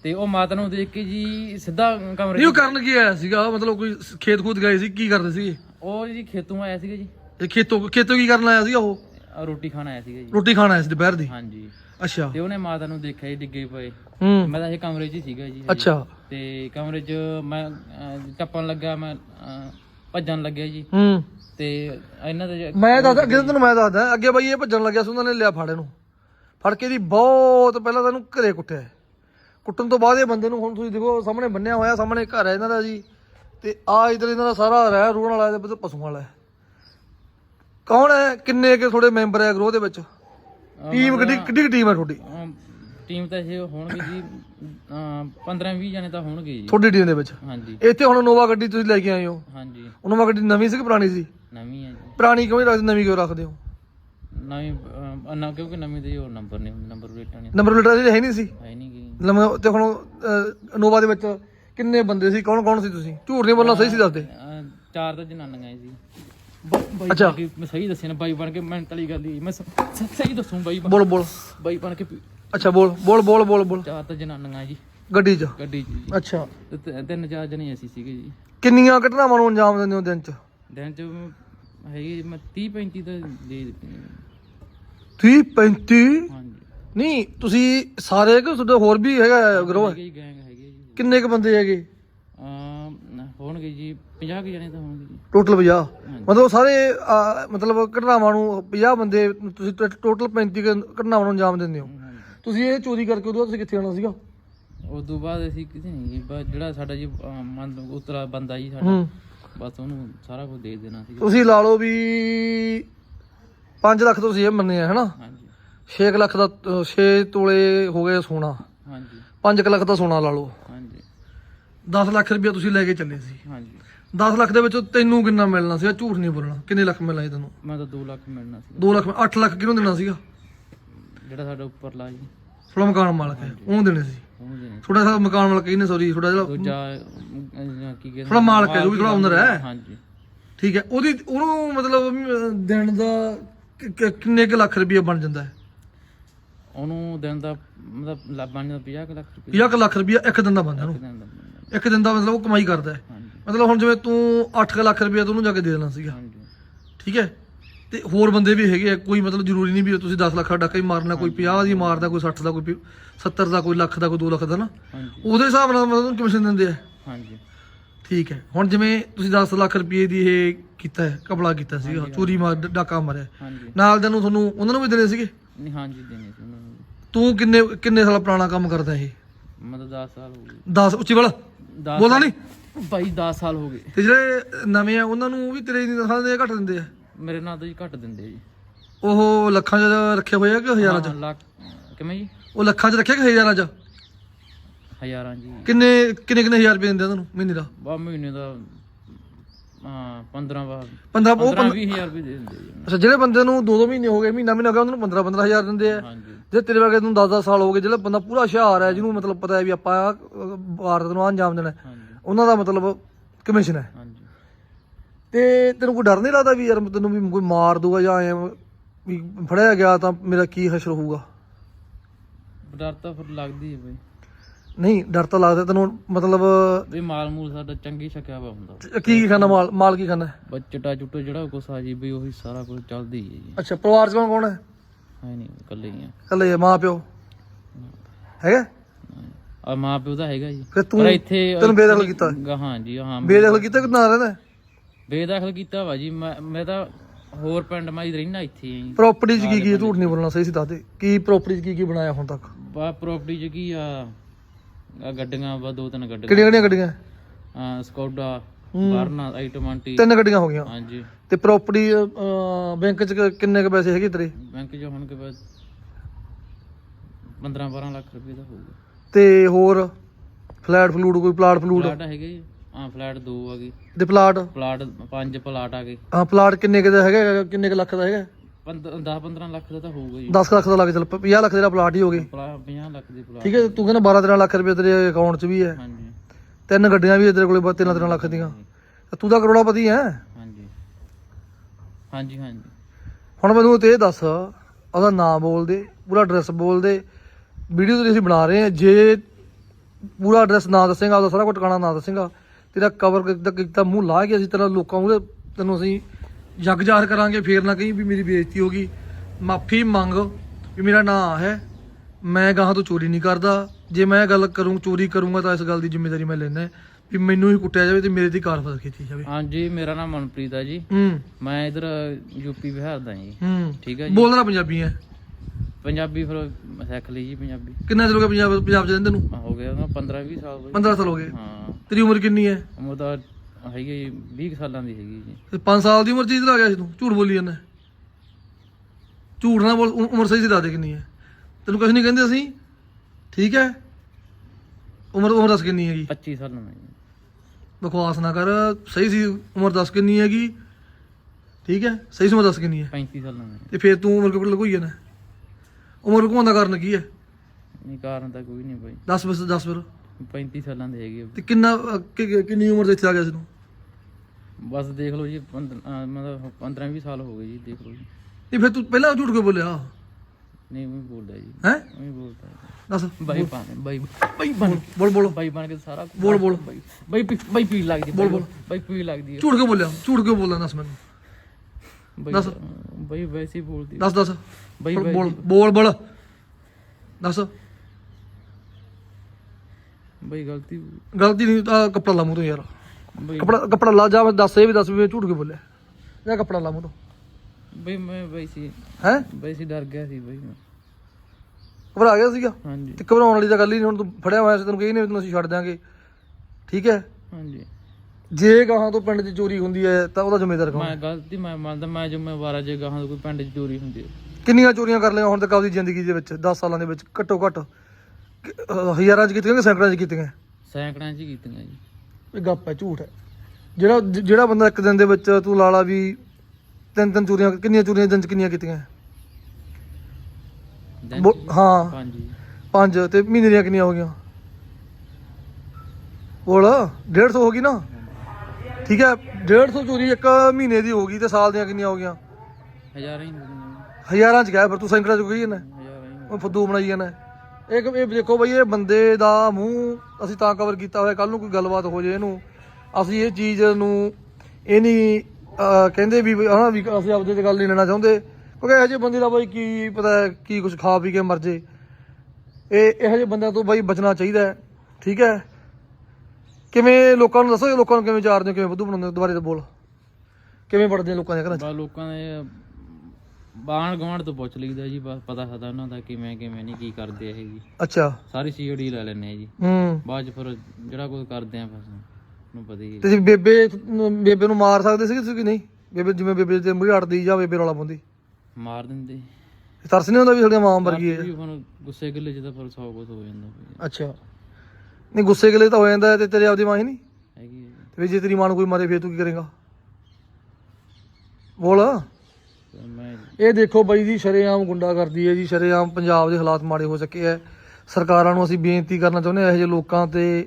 ਤੇ ਉਹ ਮਾਤਾ ਨੂੰ ਦੇਖ ਕੇ ਜੀ ਸਿੱਧਾ ਕਮਰੇ ਨਹੀਂ ਉਹ ਕਰਨ ਕੀ ਆਇਆ ਸੀਗਾ? ਮਤਲਬ ਕੋਈ ਖੇਤ ਖੂਤ ਗਏ ਸੀ ਕੀ ਕਰਦੇ ਸੀਗੇ? ਉਹ ਜੀ ਖੇਤੋਂ ਆਇਆ ਸੀਗਾ ਜੀ। ਇਹ ਖੇਤੋਂ ਖੇਤੋਂ ਕੀ ਕਰਨ ਆਇਆ ਸੀਗਾ ਉਹ? ਰੋਟੀ ਖਾਣ ਆਇਆ ਸੀਗਾ ਜੀ। ਰੋਟੀ ਖਾਣ ਆਇਆ ਸੀ ਦੁਪਹਿਰ ਦੀ? ਹਾਂਜੀ। ਅੱਛਾ। ਤੇ ਉਹਨੇ ਮਾਤਾ ਨੂੰ ਦੇਖਿਆ ਜੀ ਡਿੱਗੇ ਪਏ। ਹੂੰ। ਮੈਂ ਤਾਂ ਇਹ ਕਮਰੇ 'ਚ ਹੀ ਸੀਗਾ ਜੀ ਹਜੇ। ਅੱਛਾ। ਤੇ ਕਮਰੇ 'ਚ ਮੈਂ ਅਹ, ਟੱਪਣ ਲੱਗਾ ਮੈਂ ਅਹ, ਭੱਜਣ ਲੱਗਿਆ ਜੀ। ਹੂੰ। ਤੇ ਇਹਨਾਂ ਦੇ ਮੈਂ ਦੱਸਦਾ ਅੱਗੇ ਤੈਨੂੰ ਮੈਂ ਦੱਸਦਾ ਅੱਗੇ ਬਾਈ ਇਹ ਭੱਜਣ ਲੱਗਿਆ ਸੀ ਉਹਨਾਂ ਨੇ ਲਿਆ ਫੜ ਇਹਨੂੰ ਫੜ ਕੇ ਦੀ ਬਹੁਤ ਪਹਿਲਾਂ ਤਾਂ ਇਹਨੂੰ ਘਰੇ ਕੁੱਟਿਆ। ਕੁੱਟਣ ਤੋਂ ਬਾਅਦ ਇਹ ਬੰਦੇ ਨੂੰ ਹੁਣ ਤੁਸੀਂ ਦੇਖੋ ਸਾਹਮਣੇ ਬੰਨਿਆ ਹੋਇਆ ਸਾਹਮਣੇ ਘਰ ਹੈ ਇਹਨਾਂ ਦਾ ਜੀ। ਤੇ ਆ ਇਧਰ ਇਹਨਾਂ ਦਾ ਸਾਰਾ ਰਹਿ ਰੂਣ ਵਾਲਾ ਤੇ ਪਸ਼ੂਆਂ ਵਾਲਾ ਹੈ। ਕੌਣ ਹੈ? ਕਿੰਨੇ ਕੇ ਤੁਹਾਡੇ ਮੈਂਬਰ ਹੈ ਗਰੋਹ ਦੇ ਵਿੱਚ? ਟੀਮ ਕਿੱਡੀ ਕਿੱਡੀ ਟੀਮ ਹੈ ਤੁਹਾਡੀ? ਟੀਮ ਤਾਂ ਇਹ ਹੋਣਗੇ ਜੀ 15 20 ਜਣੇ ਤਾਂ ਹੋਣਗੇ ਜੀ। ਤੁਹਾਡੀ ਟੀਮ ਦੇ ਵਿੱਚ? ਹਾਂਜੀ। ਇੱਥੇ ਹੁਣ ਨੋਵਾ ਗੱਡੀ ਤੁਸੀਂ ਲੈ ਕੇ ਆਏ ਹੋ। ਹਾਂਜੀ। ਨੋਵਾ ਗੱਡੀ ਨਵੀਂ ਸੀ ਕਿ ਪੁਰਾਣੀ ਸੀ? ਨਵੀਂ ਹੈ ਜੀ। ਪੁਰਾਣੀ ਕਿਉਂ ਰੱਖਦੇ ਨਵੀਂ ਕਿਉਂ ਰੱਖਦੇ ਹੋ? ਨਵੀਂ ਨਾ ਕਿਉਂਕਿ ਨਵੀਂ ਦੇ ਉਹ ਨੰਬਰ ਨਹੀਂ ਨੰਬਰ ਪਲੇਟਾਂ ਨਹੀਂ ਨੰਬਰ ਪਲੇਟ ਹੈ ਨਹੀਂ ਸੀ। ਹੈ ਨਹੀਂ ਲੰਮਾ ਤੇ ਹੁਣ ਅਹ, ਨੋਵਾ ਦੇ ਵਿੱਚ ਕਿੰਨੇ ਬੰਦੇ ਸੀ? ਕੌਣ ਕੌਣ ਸੀ ਤੁਸੀਂ? ਝੂਠ ਨਹੀਂ ਬੋਲਣਾ ਸਹੀ ਸੀ ਦੱਸਦੇ। ਅਹ, ਚਾਰ ਤਾਂ ਜਨਾਨੀਆਂ ਸੀ। ਬਾਈ ਅੱਛਾ। ਬਣ ਕੇ ਮੈਂ ਸਹੀ ਦੱਸਿਆ ਨਾ ਬਾਈ ਬਣ ਕੇ ਮੈਂ ਤਲੀ ਗੱਲ ਹੀ ਮੈਂ ਸ- ਸ- ਸਹੀ ਦੱਸੂ ਬਾਈ ਬਣ- ਬੋਲ ਬੋਲ। ਬਾਈ ਬਣ ਕੇ ਅੱਛਾ ਬੋਲ ਬੋਲ ਬੋਲ ਬੋਲ ਬੋਲ। ਚਾਰ ਤਾਂ ਜਨਾਨੀਆਂ ਜੀ। ਗੱਡੀ 'ਚ? ਗੱਡੀ 'ਚ ਜੀ। ਅੱਛਾ। ਤੇ ਤ- ਤਿੰਨ ਚਾਰ ਜਣੇ ਅਸੀਂ ਸੀਗੇ ਜੀ। ਕਿੰਨੀਆਂ ਘਟਨਾਵਾਂ ਨੂੰ ਅੰਜਾਮ ਦਿੰਦੇ ਹੋ ਦਿਨ 'ਚ? ਦਿਨ 'ਚ ਹੈਗੀ ਮੈਂ 30 35 ਤਾਂ ਦੇ ਦਿੱਤੀਆਂ ਜੀ। 30 35 ਹਾਂਜੀ ਨਹੀਂ ਤੁਸੀਂ ਸਾਰੇ ਕਿ ਤੁਹਾਡੇ ਹੋਰ ਵੀ ਹੈਗਾ ਗਰੋਹ ਹੈਗੇ ਗੈਂਗ ਹੈਗੇ ਜੀ। ਕਿੰਨੇ ਕ ਬੰਦੇ ਹੈਗੇ? ਅਮ ਹੋਣਗੇ ਜੀ 50 ਕੁ ਜਣੇ ਤਾਂ ਹੋਣਗੇ ਜੀ। ਟੋਟਲ 50 ਹਾਂਜੀ। ਮਤਲਬ ਸਾਰੇ ਅਹ, ਮਤਲਬ ਘਟਨਾਵਾਂ ਨੂੰ 50 ਬੰਦੇ ਤੁਸੀਂ ਟੋਟਲ 35 ਕੁ ਘਟਨਾਵਾਂ ਨੂੰ ਅੰਜਾਮ ਦਿੰਦੇ ਹੋ। ਤੁਸੀਂ ਇਹ ਚੋਰੀ ਕਰਕੇ ਉਦੋਂ ਬਾਅਦ ਤੁਸੀਂ ਕਿੱਥੇ ਆਉਣਾ ਸੀਗਾ? ਉਸ ਤੋਂ ਬਾਅਦ ਅਸੀਂ ਕਿਤੇ ਨਹੀਂ ਜੀ ਬਸ ਜਿਹੜਾ ਸਾਡਾ ਜੀ ਅਮ, ਮੰਨ ਲਓ ਉਤਰਾ ਬੰਦਾ ਜੀ ਸਾਡਾ ਹੂੰ। ਬਸ ਉਹਨੂੰ ਸਾਰਾ ਕੁਝ ਦੇ ਦੇਣਾ ਸੀਗਾ। ਤੁਸੀਂ ਲਾ ਲਓ ਵੀ 5 ਲੱਖ ਤੁਸੀਂ ਇਹ ਮੰਨੇ ਆ ਹਨਾ? ਹਾਂਜੀ। 6 ਲੱਖ ਦਾ 6 ਤੋਲੇ ਹੋ ਗਏ ਸੋਨਾ। ਹਾਂਜੀ। 5 ਲੱਖ ਦਾ ਸੋਨਾ ਲਾ ਲਓ। ਹਾਂਜੀ। 10 ਲੱਖ ਰੁਪਇਆ ਤੁਸੀਂ ਲੈ ਕੇ ਚੱਲੇ ਸੀ। ਹਾਂਜੀ। 10 ਲੱਖ ਦੇ ਵਿੱਚੋਂ ਤੈਨੂੰ ਕਿੰਨਾ ਮਿਲਣਾ ਸੀਗਾ? ਝੂਠ ਨਹੀਂ ਬੋਲਣਾ। ਕਿੰਨੇ ਲੱਖ ਮਿਲਣਾ ਸੀ ਤੈਨੂੰ? ਮੈਂ ਤਾਂ 2 ਲੱਖ ਮਿਲਣਾ ਸੀ 2 ਲੱਖ 8 ਲੱਖ ਕਿਹਨੂੰ ਦੇਣਾ ਸੀਗਾ? ਜਿਹੜਾ ਸਾਡਾ ਉੱਪਰਲਾ ਜੀ। ਥੋੜਾ ਮਕਾਨ ਮਾਲਕ ਹੈ। ਉਹਨੂੰ ਦੇਣੇ ਸੀ। ਥੋੜਾ ਸਾ। ਮਕਾਨ ਮਾਲਕ ਇਹਨੇ ਸੌਰੀ ਥੋੜਾ ਦੂਜਾ ਅਮ, ਕੀ ਕਹਿੰਦੇ ਥੋੜਾ ਮਾਲਕ ਹੈ, ਜੋ ਵੀ ਥੋੜਾ owner ਹੈ। ਹਾਂਜੀ। ਠੀਕ ਹੈ। ਉਹਦੀ ਉਹਨੂੰ ਮਤਲਬ ਦਿਨ ਦਾ ਕਿੰਨੇ ਕੁ ਲੱਖ ਰੁਪਇਆ ਬਣ ਜਾਂਦਾ ਹੈ? ਉਹਨੂੰ ਦਿਨ ਦਾ ਮਤਲਬ ਲੱਭ ਬਣ ਜਾਂਦਾ 50 ਕੁ ਲੱਖ ਰੁਪਏ। 50 ਕੁ ਲੱਖ ਰੁਪਇਆ ਇੱਕ ਦਿਨ ਦਾ ਬਣਦਾ ਉਹਨੂੰ ਦਿਨ ਦਾ ਬਣ ਜਾਂਦਾ। ਇੱਕ ਦਿਨ ਦਾ ਮਤਲਬ ਉਹ ਕਮਾਈ ਕਰਦਾ ਹੈ। ਹਾਂਜੀ। ਮਤਲਬ ਹੁਣ ਜਿਵੇਂ ਤੂੰ 8 ਲੱਖ ਰੁਪਇਆ ਤੂੰ ਉਹਨੂੰ ਜਾ ਕੇ ਦੇ ਦੇਣਾ ਸੀਗਾ। ਹਾਂਜੀ। ਠੀਕ ਹੈ? ਤੇ ਹੋਰ ਬੰਦੇ ਵੀ ਹੈਗੇ ਆ ਕੋਈ ਮਤਲਬ ਜ਼ਰੂਰੀ ਨਹੀਂ ਵੀ ਤੁਸੀਂ 10 ਲੱਖ ਦਾ ਡਾਕਾ ਹੀ ਮਾਰਨਾ ਕੋਈ 50 ਦੀ ਮਾਰਦਾ ਕੋਈ 60 ਦਾ ਕੋਈ 70 ਦਾ ਕੋਈ ਲੱਖ ਦਾ ਕੋਈ 2 ਲੱਖ ਦਾ ਨਾ। ਹਾਂਜੀ। ਉਹਦੇ ਹਿਸਾਬ ਨਾਲ ਮਤਲਬ ਕਮਿਸ਼ਨ ਦਿੰਦੇ ਆ। ਹਾਂਜੀ। ਠੀਕ ਹੈ। ਹੁਣ ਜਿਵੇਂ ਤੁਸੀਂ 10 ਲੱਖ ਰੁਪਏ ਦੀ ਇਹ ਕੀਤਾ ਹੈ ਕਪੜਾ ਕੀਤਾ ਸੀਗਾ ਚੋਰੀ ਮਾਰ ਡਾਕਾ ਮਾਰਿਆ। ਹਾਂਜੀ। ਨਾਲ ਦੇ ਨੂੰ ਤੁਹਾਨੂੰ ਉਹਨਾਂ ਨੂੰ ਵੀ ਦੇਣੇ ਸੀਗੇ? ਨਹੀਂ ਹਾਂਜੀ ਦੇਣੇ ਸੀ ਉਹਨਾਂ ਨੂੰ। ਤੂੰ ਕਿੰਨੇ ਕਿੰਨੇ ਸਾਲ ਪੁਰਾਣਾ ਕੰਮ ਕਰਦਾ ਇਹ? ਮਤਲਬ 10 ਸਾਲ ਹੋ ਗਏ। 10 ਉੱਚੀ ਵਾਲਾ 10 ਬੋਲਦਾ ਨਹੀਂ? ਬਾਈ 10 ਸਾਲ ਹੋ ਗਏ। ਤੇ ਜਿਹੜੇ ਨਵੇਂ ਆ ਉਹਨਾਂ ਨੂੰ ਵੀ ਤੇਰੇ ਦੀ ਤਨਖਾਹ ਦੇ ਘੱਟ ਦਿੰਦੇ ਆ? ਮੇਰੇ ਨਾਲ ਤਾਂ ਜੀ ਘੱਟ ਦਿੰਦੇ ਜੀ। ਉਹ ਲੱਖਾਂ 'ਚ ਰੱਖੇ ਹੋਏ ਆ ਕਿ ਹਜ਼ਾਰਾਂ 'ਚ? ਹਾਂ, ਲੱਖ ਕਿਵੇਂ ਜੀ? ਉਹ ਲੱਖਾਂ 'ਚ ਰੱਖਿਆ ਕਿ ਹਜ਼ਾਰਾਂ 'ਚ? ਹਜ਼ਾਰਾਂ ਜੀ। ਕਿੰਨੇ ਕਿੰਨੇ ਕਿੰਨੇ ਹਜ਼ਾਰ ਰੁਪਏ ਦਿੰਦੇ ਆ ਤੁਹਾਨੂੰ ਮਹੀਨੇ ਦਾ? ਬਾ ਮਹੀਨੇ ਦਾ ਹਾਂ 15 ਵਾ 15 ਉਹ 15 20000 ਰੁਪਏ ਦੇ ਦਿੰਦੇ ਜੀ ਅੱਛਾ ਜਿਹੜੇ ਬੰਦੇ ਨੂੰ 2-2 ਮਹੀਨੇ ਹੋ ਗਏ ਮਹੀਨਾ ਮਹੀਨਾ ਹੋ ਗਿਆ ਉਹਨਾਂ ਨੂੰ 15 15000 ਦਿੰਦੇ ਆ। ਹਾਂਜੀ। ਜੇ ਤੇਰੇ ਵਰਗੇ ਨੂੰ 10-10 ਸਾਲ ਹੋ ਗਏ ਜਿਹੜਾ ਬੰਦਾ ਪੂਰਾ ਹੁਸ਼ਿਆਰ ਹੈ ਜਿਹਨੂੰ ਮਤਲਬ ਪਤਾ ਹੈ ਵੀ ਆਪਾਂ ਵਾਰਦਾਤ ਨੂੰ ਅੰਜਾਮ ਦੇਣਾ ਹੈ, ਹਾਂਜੀ। ਉਹਨਾਂ ਦਾ ਮਤਲਬ ਕਮਿਸ਼ਨ ਹੈ। ਹਾਂਜੀ। ਤੇ ਤੈਨੂੰ ਕੋਈ ਡਰ ਨਹੀਂ ਲੱਗਦਾ ਵੀ ਯਾਰ ਤੈਨੂੰ ਵੀ ਕੋਈ ਮਾਰ ਦੂਗਾ ਜਾਂ ਐਂ ਵੀ ਫੜਿਆ ਗਿਆ ਤਾਂ ਮੇਰਾ ਕੀ ਹਸ਼ਰ ਹੋਊਗਾ? ਡਰ ਤਾਂ ਫਿਰ ਲੱਗਦੀ ਹੈ ਬਈ। ਨਹੀਂ ਡਰ ਤਾਂ ਲੱਗਦਾ ਤੈਨੂੰ ਮਤਲਬ ਵੀ ਮਾਲ ਮੂਲ ਸਾਡਾ ਚੰਗੀ ਛਕਿਆ ਵਾ ਹੁੰਦਾ। ਕੀ ਕੀ ਖਾਣਾ ਮਾਲ ਮਾਲ ਕੀ ਖਾਣਾ? ਬਸ ਚਟਾ ਚੁੱਟੋ ਜਿਹੜਾ ਕੁਛ ਆ ਜੀ ਬਈ ਉਹੀ ਸਾਰਾ ਕੁਝ ਚੱਲਦੀ ਹੈ ਜੀ। ਅੱਛਾ ਪਰਿਵਾਰ ਚ ਕੌਣ ਕੌਣ ਹੈ? ਹੈ ਨਹੀਂ ਇਕੱਲੇ ਹੀ ਆ। ਇਕੱਲੇ ਮਾਂ ਪਿਓ ਹੈਗਾ? ਆ ਮਾਂ ਪਿਓ ਦਾ ਹੈਗਾ ਜੀ। ਫਿਰ ਤੂੰ ਪਰ ਇੱਥੇ ਤੈਨੂੰ ਬੇਦਖਲ ਕੀਤਾ? ਹਾਂ ਜੀ ਹਾਂ। ਬੇਦਖਲ ਕੀਤਾ ਕਿ ਨਾ ਰਹਿੰਦਾ? ਬੇਦਖਲ ਕੀਤਾ ਵਾ ਜੀ ਮੈਂ ਮੈਂ ਤਾਂ ਹੋਰ ਪਿੰਡ ਮਾਈ ਰਹਿਣਾ ਇੱਥੇ ਆ ਜੀ ਪ੍ਰਾਪਰਟੀ ਚ ਕੀ ਕੀ ਹੈ? ਝੂਠ ਨਹੀਂ ਬੋਲਣਾ ਸਹੀ ਸੀ ਦੱਸ ਦੇ ਕੀ ਪ੍ਰਾਪਰਟੀ ਚ ਕੀ ਕੀ ਬਣਾਇਆ ਹੁਣ ਤੱਕ? ਬਾ ਪ੍ਰਾਪਰਟੀ ਚ ਕੀ ਆ? ਆ ਗੱਡੀਆਂ ਵਾ ਦੋ ਤਿੰਨ ਗੱਡੀਆਂ। ਕਿਹੜੀਆਂ ਕਿਹੜੀਆਂ ਗੱਡੀਆਂ? ਆ ਸਕੌਡਾ। ਵਰਨਾ ਆਈਟਮਾਂਟੀ ਤਿੰਨ ਗੱਡੀਆਂ ਹੋ ਗਈਆਂ। ਹਾਂਜੀ। ਤੇ ਪ੍ਰਾਪਰਟੀ ਬੈਂਕ ਚ ਕ- ਕਿੰਨੇ ਕ ਪੈਸੇ ਹੈਗੇ ਤੇਰੇ? ਬੈਂਕ ਚ ਹੁਣ ਕੇ ਬਾਅਦ 15 12 ਲੱਖ ਰੁਪਏ ਦਾ ਹੋਊਗਾ। ਤੇ ਹੋਰ? ਫਲੈਟ ਫਲੂਟ ਕੋਈ ਪਲਾਟ ਫਲੂਟ? ਫਲੈਟ ਹੈਗੇ ਜੀ। ਹਾਂ ਫਲੈਟ ਦੋ ਆ ਗਏ ਤੇ ਪਲਾਟ? ਪਲਾਟ ਪੰਜ ਪਲਾਟ ਆ ਗਏ। ਹਾਂ ਪਲਾਟ ਕਿੰਨੇ ਕੁ ਦਾ ਹੈਗਾ ਕਿੰਨੇ ਕੁ ਲੱਖ ਦਾ ਹੈਗਾ? 10 15 ਲੱਖ ਦਾ ਤਾਂ ਹੋਊਗਾ ਜੀ 10 ਲੱਖ ਦਾ ਲੱਗ ਚੱਲ 50 ਲੱਖ ਦਾ ਪਲਾਟ ਹੀ ਹੋ ਗਏ। ਪਲਾ 50 ਲੱਖ ਦੀ ਪਲਾਟ। ਠੀਕ ਹੈ ਤੂੰ ਕਹਿੰਦਾ 12 13 ਲੱਖ ਰੁਪਏ ਤੇਰੇ ਅਕਾਊਂਟ 'ਚ ਵੀ ਹੈ। ਹਾਂਜੀ। ਤਿੰਨ ਗੱਡੀਆਂ ਵੀ ਤੇਰੇ ਕੋਲੇ 13 13 ਲੱਖ ਦੀਆਂ। ਤਾਂ ਤੂੰ ਕਰੋੜਾਪਤੀ ਹੈ। ਹਾਂਜੀ। ਹਾਂਜੀ ਹਾਂਜੀ। ਹੁਣ ਮੈਨੂੰ ਤੇ ਇਹ ਦੱਸ ਉਹਦਾ ਨਾਮ ਬੋਲ ਦੇ ਪੂਰਾ ਐਡਰੈਸ ਬੋਲ ਦੇ। ਵੀਡੀਓ ਤੇ ਅਸੀਂ ਬਣਾ ਰਹੇ ਹਾਂ ਜੇ ਪੂਰਾ ਐਡਰੈਸ ਨਾ ਦੱਸੇਗਾ ਉਹਦਾ ਸਾਰਾ ਕੁਝ ਟਿਕਾਣਾ ਨਾ ਦੱਸੇਗਾ ਤੇਰਾ ਕਵਰ ਕੀਤਾ ਕੀਤਾ ਮੂੰਹ ਲਾ ਕੇ ਅਸੀਂ ਤੇਰਾ ਲੋਕਾਂ ਨੂੰ ਤੈਨੂੰ ਅਸੀਂ ਜੱਗ ਜ਼ਾਹਰ ਕਰਾਂਗੇ ਫੇਰ ਨਾ ਕਹੀਂ ਵੀ ਮੇਰੀ ਬੇਇੱਜ਼ਤੀ ਹੋ ਗਈ। ਮਾਫੀ ਮੰਗ ਵੀ ਮੇਰਾ ਨਾਂ ਹੈ। ਮੈਂ ਗਾਹਾਂ ਤੋਂ ਚੋਰੀ ਨਹੀਂ ਕਰਦਾ। ਜੇ ਮੈਂ ਗੱਲ ਕਰੂੰ ਚੋਰੀ ਕਰੂੰਗਾ ਤਾਂ ਇਸ ਗੱਲ ਦੀ ਜ਼ਿੰਮੇਵਾਰੀ ਮੈਂ ਲੈਣਾ ਵੀ ਮੈਨੂੰ ਹੀ ਕੁੱਟਿਆ ਜਾਵੇ ਤੇ ਮੇਰੇ ਤੇ ਕਾਰ ਫਸ ਕੀਤੀ ਜਾਵੇ। ਹਾਂਜੀ ਮੇਰਾ ਨਾਮ ਮਨਪ੍ਰੀਤ ਆ ਜੀ। ਹੂੰ। ਮੈਂ ਇਧਰ ਯੂਪੀ ਬਿਹਾਰ ਦਾ ਜੀ। ਹੂੰ। ਠੀਕ ਹੈ ਜੀ। ਬੋਲਣਾ ਪੰਜਾਬੀ ਹੈ। ਪੰਜਾਬੀ ਫਿਰ ਸਿੱਖ ਲਈ ਜੀ ਪੰਜਾਬੀ। ਕਿੰਨਾ ਚਿਰ ਹੋ ਗਿਆ ਪੰਜਾਬ ਪੰਜਾਬ ਚ ਰਹਿੰਦੇ ਨੂੰ? ਹੋ ਗਿਆ ਨਾ 15 20 ਸਾਲ ਹੋ ਗਏ। 15 ਸਾਲ ਹੋ ਗਏ। ਹਾਂ। ਤੇਰੀ ਉਮਰ ਕਿੰਨੀ ਹੈ? ਉਮਰ ਤਾਂ ਹੈਗੀ ਜੀ 20 ਕੁ ਸਾਲਾਂ ਦੀ ਹੈਗੀ ਜੀ। ਤੇ 5 ਸਾਲ ਦੀ ਉਮਰ ਚ ਇੱਧਰ ਆ ਗਿਆ ਸੀ ਤੂੰ? ਝੂਠ ਬੋਲੀ ਜਾਂਦਾ। ਝੂਠ ਨਾ ਬੋਲ ਉ- ਉਮਰ ਸਹੀ ਸੀ ਦੱਸ ਦੇ ਕਿੰਨੀ ਹੈ। ਤੈਨੂੰ ਕੁਝ ਨਹੀਂ ਕਹਿੰਦੇ ਅਸੀਂ? ਠੀਕ ਹੈ? ਉਮਰ ਉਮਰ ਦੱਸ ਕਿੰਨੀ ਹੈਗੀ? 25 ਸਾਲਾਂ ਦਾ ਜੀ। ਬਕਵਾਸ ਨਾ ਕਰ ਸਹੀ ਸੀ ਉਮਰ ਦੱਸ ਕਿੰਨੀ ਹੈਗੀ? ਠੀਕ ਹੈ? ਸਹੀ ਸੀ ਉਮਰ ਦੱਸ ਕਿੰਨੀ ਹੈ? 35 ਸਾਲਾਂ ਦਾ ਜੀ। ਤੇ ਫਿਰ ਤੂੰ ਉਮਰ ਕਿਉਂ ਲਗੋਈ ਜਾਣਾ ਉਮਰ ਲੁਕਾਉਣ ਦਾ ਕਾਰਨ ਕੀ ਹੈ? ਨਹੀਂ ਕਾਰਨ ਤਾਂ ਕੋਈ ਨਹੀਂ ਬਾਈ। 10 ਬਸ 10 ਫਿਰ। 35 ਸਾਲਾਂ ਦੇ ਹੈਗੇ ਆ। ਤੇ ਕਿੰਨਾ ਕਿ- ਕਿ- ਕਿੰਨੀ ਉਮਰ ਦੇ ਇੱਥੇ ਆ ਗਿਆ ਸੀ ਤੂੰ? ਬਸ ਦੇਖ ਲਓ ਜੀ ਪੰਦ- ਅਹ ਮਤਲਬ 15 20 ਸਾਲ ਹੋ ਗਏ ਜੀ ਦੇਖ ਲਓ ਜੀ। ਨਹੀਂ ਫਿਰ ਤੂੰ ਪਹਿਲਾਂ ਝੂਠ ਕਿਉਂ ਬੋਲਿਆ? ਨਹੀਂ ਮੈਂ ਬੋਲਦਾ ਜੀ। ਹੈ? ਮੈਂ ਬੋਲਦਾ ਜੀ। ਦੱਸ। ਬਾਈ ਬਣ ਬਾਈ ਬਾਈ ਬਣ। ਕੇ- ਬੋਲ ਬੋਲ। ਬਾਈ ਬਣ ਕੇ ਸਾਰਾ ਬੋਲ, ਬੋਲ। ਬਾਈ ਬਾਈ ਪੀ- ਬਾਈ ਪੀ ਲੱਗਦੀ ਬੋਲ, ਬੋਲ। ਬਾਈ ਪੀ ਲੱਗਦੀ ਹੈ। ਝੂਠ ਕਿਉਂ ਬੋਲਿਆ? ਝੂਠ ਕਿਉਂ ਬੋਲਦਾ ਦੱਸ ਮੈਨੂੰ। ਬਾਈ ਦੱਸ। ਬਾਈ ਵੈਸੇ ਹੀ ਬੋਲਦੀ ਦੱਸ ਦੱਸ। ਬਾਈ ਬੋਲ ਬਾਈ ਬੋਲ। ਬੋਲ ਬੋਲ। ਦੱਸ। ਬਾਈ ਗਲਤੀ ਗਲਤੀ ਨਹੀਂ ਤਾਂ ਕੱਪੜਾ ਲਾ ਮੂੰਹ ਤੋਂ ਯਾਰ। ਬਾਈ ਕੱਪੜਾ ਕੱਪੜਾ ਲਾ ਜਾ ਦੱਸ ਇਹ ਵੀ ਦੱਸ ਵੀ ਮੈਂ ਝੂਠ ਕਿਉਂ ਬੋਲਿਆ? ਜਾਂ ਕੱਪੜਾ ਲਾ ਮੂੰਹ ਤੋਂ। ਬਾਈ ਮੈਂ ਬਾਈ ਸੀ ਹੈ? ਬਾਈ ਸੀ ਡਰ ਗਿਆ ਸੀ ਬਾਈ ਮੈਂ। ਘਬਰਾ ਗਿਆ ਸੀਗਾ? ਹਾਂਜੀ। ਤੇ ਘਬਰਾਉਣ ਵਾਲੀ ਤਾਂ ਗੱਲ ਹੀ ਨਹੀਂ ਹੁਣ ਤੂੰ ਫੜਿਆ ਹੋਇਆ ਸੀ ਤੈਨੂੰ ਕਹੀ ਨਹੀਂ ਤੈਨੂੰ ਅਸੀਂ ਛੱਡ ਦਿਆਂਗੇ। ਠੀਕ ਹੈ? ਹਾਂਜੀ। ਜੇ ਗਾਹਾਂ ਤੋਂ ਪਿੰਡ 'ਚ ਚੋਰੀ ਹੁੰਦੀ ਹੈ ਤਾਂ ਉਹਦਾ ਜ਼ਿੰਮੇਦਾਰ ਕੌਣ? ਮੈਂ ਗਲਤੀ ਮੈਂ ਮੰਨਦਾ ਮੈਂ ਜ਼ਿੰਮੇਵਾਰ ਆ ਜੇ ਗਾਹਾਂ ਤੋਂ ਕੋਈ ਪਿੰਡ 'ਚ ਚੋਰੀ ਹੁੰਦੀ ਹੈ। ਕਿੰਨੀਆਂ ਚੋਰੀਆਂ ਕਰ ਲਈਆਂ ਹੁਣ ਤੱਕ ਆਪਦੀ ਜ਼ਿੰਦਗੀ ਦੇ ਵਿੱਚ 10 ਸਾਲਾਂ ਦੇ ਵਿੱਚ ਘੱਟੋ ਘੱਟ? ਕਿ- ਅਹ ਹਜ਼ਾਰਾਂ 'ਚ ਕੀਤੀਆਂ ਕਿ ਸੈਂਕੜਾਂ 'ਚ ਕੀਤੀਆਂ? ਸੈਂਕੜਾਂ 'ਚ ਹੀ ਕੀਤੀਆਂ ਜੀ। ਇਹ ਗੱਪ ਹੈ ਝੂਠ ਹੈ। ਜਿਹੜਾ ਜਿਹੜਾ ਬੰਦਾ ਇੱਕ ਦਿਨ ਦੇ ਵਿੱਚ ਤੂੰ ਲਾ ਲਾ ਵੀ ਤਿੰਨ ਤਿੰਨ ਚੋਰੀਆਂ ਕਿੰਨੀਆਂ ਚੋਰੀਆਂ ਦਿਨ 'ਚ ਕਿੰਨੀਆਂ ਕੀਤੀਆਂ? ਦਿਨ 'ਚ ਬੋ- ਜੀ। ਹਾਂ। ਪੰਜ ਜੀ। ਪੰਜ ਤੇ ਮਹੀਨੇ ਦੀਆਂ ਕਿੰਨੀਆਂ ਹੋ ਗਈਆਂ? ਬੋਲ 150 ਹੋ ਗਈ ਨਾ? ਠੀਕ ਹੈ 150 ਚੋਰੀ ਇੱਕ ਮਹੀਨੇ ਦੀ ਹੋ ਗਈ ਤੇ ਸਾਲ ਦੀਆਂ ਕਿੰਨੀਆਂ ਹੋ ਗਈਆਂ? ਹਜ਼ਾਰਾਂ ਹੀ ਹੁੰਦੀਆਂ ਹਜ਼ਾਰਾਂ 'ਚ ਗਿਆ ਫਿਰ ਤੂੰ ਸੈਂਕੜਾਂ 'ਚ ਗਈ ਨਾ ਜੀ, ਹਜ਼ਾਰਾਂ ਹੀ ਉਹ ਫੁੱਦੂ ਬਣਾਈ ਜਾਂਦਾ ਇੱਕ ਇਹ ਦੇਖੋ ਬਈ, ਇਹ ਬੰਦੇ ਦਾ ਮੂੰਹ ਅਸੀਂ ਤਾਂ ਕਵਰ ਕੀਤਾ ਹੋਇਆ ਕੱਲ ਨੂੰ ਕੋਈ ਗੱਲਬਾਤ ਹੋ ਜੇ ਇਹਨੂੰ। ਅਸੀਂ ਇਹ ਚੀਜ਼ ਨੂੰ ਇਹ ਨਹੀਂ ਕਹਿੰਦੇ ਵੀ, ਹਨਾ, ਵੀ ਅਸੀਂ ਆਪਦੇ ਤੇ ਗੱਲ ਨਹੀਂ ਲੈਣਾ ਚਾਹੁੰਦੇ। ਕਿਉਂਕਿ ਇਹੋ ਜਿਹੇ ਬੰਦੇ ਦਾ ਬਈ ਕੀ ਪਤਾ ਕੀ ਕੁਝ ਖਾ ਪੀ ਕੇ ਮਰ ਜੇ। ਇਹ, ਇਹੋ ਜਿਹੇ ਬੰਦਿਆਂ ਤੋਂ ਬਈ ਬਚਣਾ ਚਾਹੀਦਾ ਠੀਕ ਹੈ? ਕਿਵੇਂ ਲੋਕਾਂ ਨੂੰ ਦੱਸੋ ਲੋਕਾਂ ਨੂੰ ਕਿਵੇਂ ਚਾਰਦੇ ਹੋ, ਕਿਵੇਂ ਬੁੱਧੂ ਬਣਾਉਂਦੇ ਹੋ? ਦੁਬਾਰੇ ਤੋਂ ਬੋਲ। ਕਿਵੇਂ ਪੜਦੇ ਲੋਕਾਂ ਦੇ ਘਰਾਂ 'ਚ? ਲੋਕਾਂ ਦੇ ਬਾਣ ਗਵਾਂਢ ਤੋਂ ਪੁੱਛ ਲਈਦਾ ਜੀ ਬਸ ਪਤਾ ਸਦਾ ਉਹਨਾਂ ਦਾ ਕਿਵੇਂ ਕਿਵੇਂ ਨਹੀਂ ਕੀ ਕਰਦੇ ਇਹ ਜੀ। ਅੱਛਾ। ਸਾਰੀ ਸੀਡੀ ਲੈ ਲੈਣੇ ਆ ਜੀ। ਹੂੰ। ਬਾਅਦ ਚ ਫਿਰ ਜਿਹੜਾ ਕੁਝ ਕਰਦੇ ਆ ਬਸ ਨੂੰ ਪਤਾ ਹੀ ਹੈ। ਤੇ ਜੇ ਬੇਬੇ ਬੇਬੇ ਨੂੰ ਮਾਰ ਸਕਦੇ ਸੀ ਕਿ ਨਹੀਂ? ਬੇਬੇ ਜਿਵੇਂ ਬੇਬੇ ਤੇ ਮੁੜੀ ਅੜਦੀ ਜਾਂ ਬੇਬੇ ਰੌਲਾ ਪਾਉਂਦੀ ਮਾਰ ਦਿੰਦੇ। ਤਰਸ ਨਹੀਂ ਹੁੰਦਾ ਵੀ ਸਾਡੀਆਂ ਮਾਂ ਵਰਗੀ ਹੈ ਵੀ ਹੁਣ ਗੁੱਸੇ ਗਿੱਲੇ ਚ ਤਾਂ ਫਿਰ ਸੌ ਕੁਝ ਹੋ ਜਾਂਦਾ ਅੱਛਾ। ਨਹੀਂ ਗੁੱਸੇ ਗਲੇ ਤਾਂ ਹੋ ਜਾਂਦਾ ਹੈ ਤੇ ਤੇਰੇ ਆਪਦੀ ਮਾਂ ਹੀ ਨਹੀਂ? ਹੈਗੀ ਹੈ ਜੀ। ਤੇ ਵੀ ਜੇ ਤੇਰੀ ਮਾਂ ਨੂੰ ਕੋਈ ਮਾਰੇ ਫੇਰ ਤੂੰ ਕੀ ਕਰੇਗਾ? ਬੋਲ। ਇਹ ਦੇਖੋ ਬਾਈ ਜੀ, ਸ਼ਰੇਆਮ ਗੁੰਡਾ ਕਰਦੀ ਹੈ ਜੀ, ਸ਼ਰੇਆਮ ਪੰਜਾਬ ਦੇ ਹਾਲਾਤ ਮਾੜੇ ਹੋ ਚੁੱਕੇ ਹੈ। ਸਰਕਾਰਾਂ ਨੂੰ ਅਸੀਂ ਬੇਨਤੀ ਕਰਨਾ ਚਾਹੁੰਦੇ ਹਾਂ, ਇਹੋ ਜਿਹੇ ਲੋਕਾਂ ਤੇ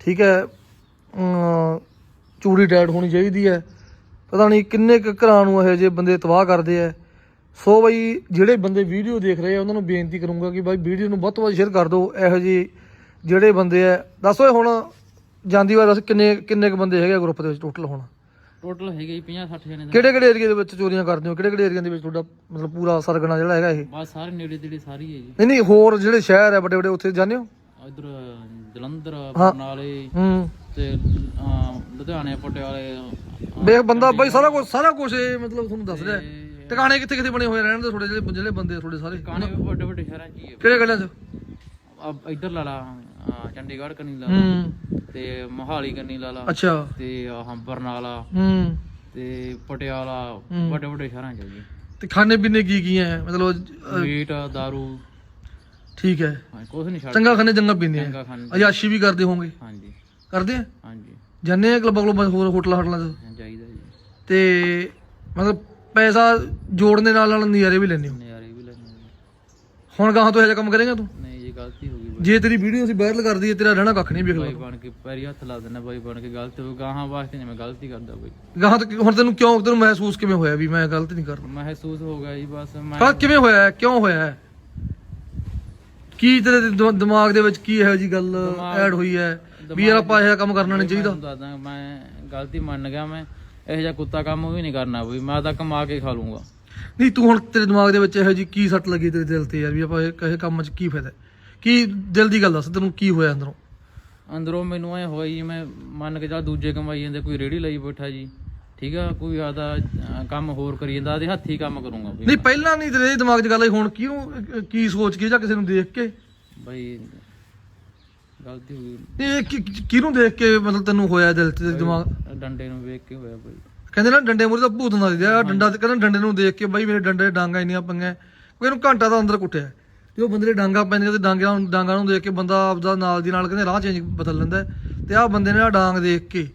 ਠੀਕ ਹੈ ਚੂੜੀ ਟੈਟ ਹੋਣੀ ਚਾਹੀਦੀ ਹੈ। ਪਤਾ ਨਹੀਂ ਕਿੰਨੇ ਕੁ ਘਰਾਂ ਨੂੰ ਇਹੋ ਜਿਹੇ ਬੰਦੇ ਤਬਾਹ ਕਰਦੇ ਆ ਸੋ ਬਾਈ, ਜਿਹੜੇ ਬੰਦੇ ਵੀਡੀਓ ਦੇਖ ਰਹੇ ਆ, ਉਹਨਾਂ ਨੂੰ ਬੇਨਤੀ ਕਰੂੰਗਾ ਕਿ ਬਾਈ ਵੀਡੀਓ ਨੂੰ ਵੱਧ ਤੋਂ ਵੱਧ ਸ਼ੇਅਰ ਕਰ ਦਿਓ, ਇਹੋ ਜਿਹੇ ਜਿਹੜੇ ਬੰਦੇ ਆ ਦੱਸੋ ਹੁਣ ਜਾਂਦੀ ਵਾਰ ਦੱਸ ਕਿੰਨੇ ਕਿੰਨੇ ਕੁ ਬੰਦੇ ਹੈਗੇ ਗਰੁੱਪ ਦੇ ਵਿੱਚ ਟੋਟਲ ਹੁਣ? ਟੋਟਲ ਹੈਗੇ ਜੀ 50 60 ਜਣੇ ਦਾ। ਕਿਹੜੇ ਕਿਹੜੇ ਏਰੀਆ ਦੇ ਵਿੱਚ ਚੋਰੀਆਂ ਕਰਦੇ ਹੋ? ਕਿਹੜੇ ਕਿਹੜੇ ਏਰੀਆ ਦੇ ਵਿੱਚ ਤੁਹਾਡਾ ਮਤਲਬ ਪੂਰਾ ਸਰਗਣਾ ਜਿਹੜਾ ਹੈਗਾ ਇਹ? ਬਸ ਸਾਰੇ ਨੇੜੇ ਤੇੜੇ ਸਾਰੀ ਹੈ ਜੀ। ਨਹੀਂ ਨਹੀਂ ਹੋਰ ਜਿਹੜੇ ਸ਼ਹਿਰ ਹੈ ਵੱਡੇ ਵੱਡੇ ਉੱਥੇ ਜਾਂਦੇ ਹੋ? ਇਧਰ ਜਲੰਧਰ। ਬਰਨਾਲੇ ਹੂੰ। ਤੇ ਅਮ, ਲੁਧਿਆਣੇ ਪਟਿਆਲੇ ਅਮ, ਵੇਖ ਬੰਦਾ ਬਾਈ ਸਾਰਾ ਕੁਝ ਸਾਰਾ ਕੁਝ ਇਹ ਮਤਲਬ ਤੁਹਾਨੂੰ ਦੱਸ ਰਿਹਾ ਟਿਕਾਣੇ ਕਿੱਥੇ ਕਿੱਥੇ ਬਣੇ ਹੋਏ ਰਹਿਣ ਦੇ ਤੁਹਾਡੇ ਜਿਹੜੇ ਜਿਹੜੇ ਬੰਦੇ ਆ ਤੁਹਾਡੇ ਸਾਰੇ। ਕਾਣੇ ਵੱਡੇ ਵੱਡੇ ਸ਼ਹਿਰਾਂ 'ਚ ਹੀ ਹੈ। ਕਿਹੜੇ ਗੱਲਾਂ 'ਚ? ਆ ਇੱਧਰ ਲਾ ਲਾ ਆ, ਚੰਡੀਗੜ੍ਹ ਕਨੀ ਲਾ ਲਾ। ਹੂੰ। ਤੇ ਮੋਹਾਲੀ ਕਨੀ ਲਾ ਲਾ। ਅੱਛਾ। ਤੇ ਆਹ ਬਰਨਾਲਾ। ਹੂੰ। ਤੇ ਪਟਿਆਲਾ। ਵੱਡੇ ਵੱਡੇ ਸ਼ਹਿਰਾਂ 'ਚ ਜੀ। ਤੇ ਖਾਣੇ ਪੀਣੇ ਕੀ ਕੀ ਹੈ? ਮਤਲਬ ਅਹ, ਮੀਟ ਦਾਰੂ। ਠੀਕ ਹੈ। ਹਾਂ, ਨਹੀਂ ਛੱਡ ਚੰਗਾ ਖਾਣੇ ਚੰਗਾ ਪੀਂਦੇ ਆ ਚੰਗਾ ਖਾਣ। ਅਯਾਸ਼ੀ ਵੀ ਕਰਦੇ ਹੋਵੋਗੇ? ਹਾਂਜੀ। ਕਰਦੇ ਆ? ਹਾਂਜੀ। ਜਾਂਦੇ ਆ ਕਲੱਬਾਂ ਕਲੱਬਾਂ 'ਚ, ਹੋਰ ਹੋਟਲਾਂ ਹੋਟਲਾਂ 'ਚ? ਹਾਂ, ਚਾਹੀਦਾ ਜੀ। ਤੇ ਮਤਲਬ ਪੈਸਾ ਜੋੜਨ ਦੇ ਨਾਲ ਨਾਲ ਨਜ਼ਾਰੇ ਵੀ ਲੈਂਦੇ ਹੋ? ਨਜ਼ਾਰੇ ਵੀ ਲੈਣੇ। ਹੁਣ ਗਾਹਾਂ ਤੋਂ ਇਹੋ ਜਿਹਾ ਕੰਮ ਕਰੇਗਾ ਤੂੰ? ਨਹੀਂ ਜੀ ਗਲਤੀ ਹੋ ਗਈ। ਜੇ ਤੇਰੀ ਵੀਡੀਓ ਅਸੀਂ ਵਾਇਰਲ ਕਰ ਦਈਏ ਤੇਰਾ ਰਹਿਣਾ ਕੱਖ ਨਹੀਂ ਵੇਖ ਬਾਈ ਬਣ ਕੇ ਪੈਰੀ ਹੱਥ ਲਾ ਦਿੰਦਾ ਬਾਈ ਬਣ ਕੇ ਗਲਤ ਹੋ ਗਾਹਾਂ ਵਾਸਤੇ ਨਹੀਂ ਮੈਂ ਗਲਤੀ ਕਰਦਾ ਬਾਈ ਗਾਹਾਂ ਤੋਂ ਹੁਣ ਤੈਨੂੰ ਕਿਉਂ ਤੈਨੂੰ ਮਹਿਸੂਸ ਕਿਵੇਂ ਹੋਇਆ ਵੀ ਮੈਂ ਗਲਤ ਨਹੀਂ ਕਰਦਾ ਮਹਿਸੂਸ ਹੋ ਗਿਆ ਜੀ ਬਸ ਮੈਂ ਕਾ ਕਿਵੇਂ ਹੋਇਆ ਹੈ? ਕਿਉਂ ਹੋਇਆ ਹੈ? ਕੀ ਤੇਰੇ ਦਿਮਾਗ ਦੇ ਵਿੱਚ ਕੀ ਇਹੋ ਜੀ ਗੱਲ ਦਿਮਾਗ- ਐਡ ਹੋਈ ਹੈ ਵੀ ਯਾਰ ਆਪਾਂ ਇਹ ਕੰਮ ਕਰਨਾ ਨਹੀਂ ਚਾਹੀਦਾ ਦੱਸਦਾ ਮੈਂ ਗਲਤੀ ਮੰਨ ਗਿਆ ਮੈਂ ਇਹੋ ਜਿਹਾ ਕੁੱਤਾ ਕੰਮ ਵੀ ਨਹੀਂ ਕਰਨਾ ਬਈ ਮੈਂ ਤਾਂ ਕਮਾ ਕੇ ਖਾ ਲੂੰਗਾ ਨਹੀਂ ਤੂੰ ਹੁਣ ਤੇਰੇ ਦਿਮਾਗ ਦੇ ਵਿੱਚ ਇਹੋ ਜੀ ਕੀ ਸੱਟ ਲੱਗੀ ਤੇਰੇ ਦਿਲ ਤੇ ਯਾਰ ਵੀ ਆਪਾਂ ਇਹ ਕਹੇ ਕੰਮ 'ਚ ਕੀ ਫਾਇਦਾ ਹੈ? ਕੀ ਦਿਲ ਦੀ ਗੱਲ ਦੱਸ ਤੈਨੂੰ ਕੀ ਹੋਇਆ ਅੰਦਰੋਂ? ਅੰਦਰੋਂ ਮੈਨੂੰ ਐ ਹੋਇਆ ਜੀ ਮੈਂ ਮੰਨ ਕੇ ਚੱਲ ਦੂਜੇ ਕਮਾਈ ਜਾਂਦੇ ਕੋਈ ਰੇੜੀ ਲਈ ਬੈਠਾ ਜੀ ਠੀਕ ਆ ਕੋਈ ਆਦਾ ਕੰਮ ਹੋਰ ਕਰੀ ਜਾਂਦਾ ਆਦੇ ਹੱਥੀ ਕੰਮ ਕਰੂੰਗਾ ਨਹੀਂ ਪਹਿਲਾਂ ਨਹੀਂ ਤੇਰੇ ਦਿਮਾਗ 'ਚ ਗੱਲ ਆਈ ਹੁਣ ਕਿਉਂ ਅਹ, ਕੀ ਸੋਚ ਕੇ ਜਾਂ ਕਿਸੇ ਨੂੰ ਦੇਖ ਕੇ? ਬਈ ਗਲਤੀ ਹੋ ਗਈ। ਇਹ ਕੀ- ਕੀ- ਕਿਹਨੂੰ ਦੇਖ ਕੇ ਮਤਲਬ ਤੈਨੂੰ ਹੋਇਆ ਦਿਲ ਤੇ ਦਿਮਾਗ? ਡੰਡੇ ਨੂੰ ਵੇਖ ਕੇ ਹੋਇਆ ਬਈ। ਕਹਿੰਦੇ ਨਾ ਡੰਡੇ ਮੂਰੇ ਦਾ ਭੂਤ ਨਾ ਦਿਆ ਡੰਡਾ ਤੇ ਕਹਿੰਦਾ ਡੰਡੇ ਨੂੰ ਦੇਖ ਕੇ ਬਾਈ ਮੇਰੇ ਡੰਡੇ ਡਾਂਗਾ ਇੰਨੀਆਂ ਪੰਗੀਆਂ ਕੋਈ ਇਹਨੂੰ ਘੰਟਾ ਤਾਂ ਅੰਦਰ ਕੁੱਟਿਆ। ਤੇ ਉਹ ਬੰਦੇ ਦੇ ਡਾਂਗਾ ਪੈਂਦੀਆਂ ਤੇ ਡਾਂਗਿਆਂ ਨੂੰ ਡਾਂਗਾ ਨੂੰ ਦੇਖ ਕੇ ਬੰਦਾ ਆਪਦਾ ਨਾਲ ਦੀ ਨਾਲ ਕਹਿੰਦੇ ਰਾਹ ਚੇਂਜ ਬਦਲ ਲੈਂਦਾ। ਤੇ ਆਹ ਬੰਦੇ ਨੇ ਆ ਡਾਂਗ ਦੇਖ ਕੇ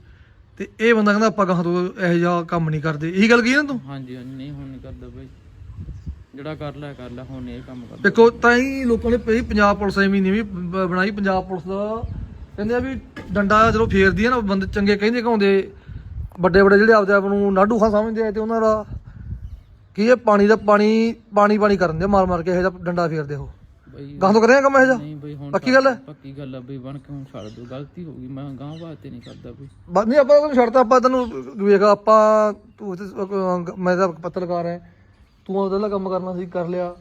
ਤੇ ਇਹ ਬੰਦਾ ਕਹਿੰਦਾ ਆਪਾਂ ਗਾਹਾਂ ਤੋਂ ਇਹੋ ਜਿਹਾ ਕੰਮ ਨਹੀਂ ਕਰਦੇ। ਇਹੀ ਗੱਲ ਕਹੀ ਨਾ ਤੂੰ? ਹਾਂਜੀ ਹਾਂਜੀ ਨਹੀਂ ਹੁਣ ਨਹੀਂ ਕਰਦਾ ਬਈ। ਜਿਹੜਾ ਕਰ ਲੈ ਕਰ ਲੈ ਹੁਣ ਇਹ ਕੰਮ ਕਰਦਾ। ਦੇਖੋ ਤਾਂ ਹੀ ਲੋਕਾਂ ਨੇ ਪਈ ਪੰਜਾਬ ਪੁਲਿਸ ਐਵੇਂ ਨਹੀਂ ਵੀ ਬਣਾਈ। ਪੰਜਾਬ ਪੁਲਿਸ ਦਾ ਕਹਿੰਦੇ ਆ ਵੀ ਡੰਡਾ ਜਦੋਂ ਫੇਰਦੀ ਹੈ ਨਾ ਬੰਦੇ ਚੰਗੇ ਕਹਿੰਦੇ ਕਹਾਉਂਦੇ ਵੱਡੇ ਵੱਡੇ ਜਿਹੜੇ ਆਪਦੇ ਆਪ ਨੂੰ ਨਾਡੂ ਖਾਂ ਸਮਝਦੇ ਆ ਤੇ ਉਹਨਾਂ ਦਾ ਕੀ ਇਹ ਪਾਣੀ ਦਾ ਪਾਣੀ ਪਾਣੀ ਪਾਣੀ ਕਰਨ ਦੇ ਮਾਰ ਮਾਰ ਕੇ ਇਹ ਜਿਹਾ ਡੰਡਾ ਫੇਰਦੇ ਬਈ ਗਾਂ ਤੋਂ ਕਰਿਆ ਕੰਮ ਇਹ ਜਿਹਾ? ਨਹੀਂ ਬਈ ਹੁਣ ਪੱਕੀ ਗੱਲ ਹੈ? ਪੱਕੀ ਗੱਲ ਆ ਬਈ ਬਣ ਕੇ ਹੁਣ ਛੱਡ ਦੋ ਗਲਤੀ ਹੋ ਗਈ ਮੈਂ ਗਾਂ ਵਾਸਤੇ ਨਹੀਂ ਕਰਦਾ ਬਈ। ਬਸ ਨਹੀਂ ਆਪਾਂ ਤੈਨੂੰ ਛੱਡਤਾ ਆਪਾਂ ਤੈਨੂੰ ਵੇਖ ਆਪਾਂ ਤੂੰ ਅਹ ਮੈਂ ਤਾਂ ਪੱਤਰਕਾਰ ਐ ਤੂੰ ਉਹਦਾ ਕੰਮ ਕਰਨਾ ਸੀ ਕਰ ਲਿਆ।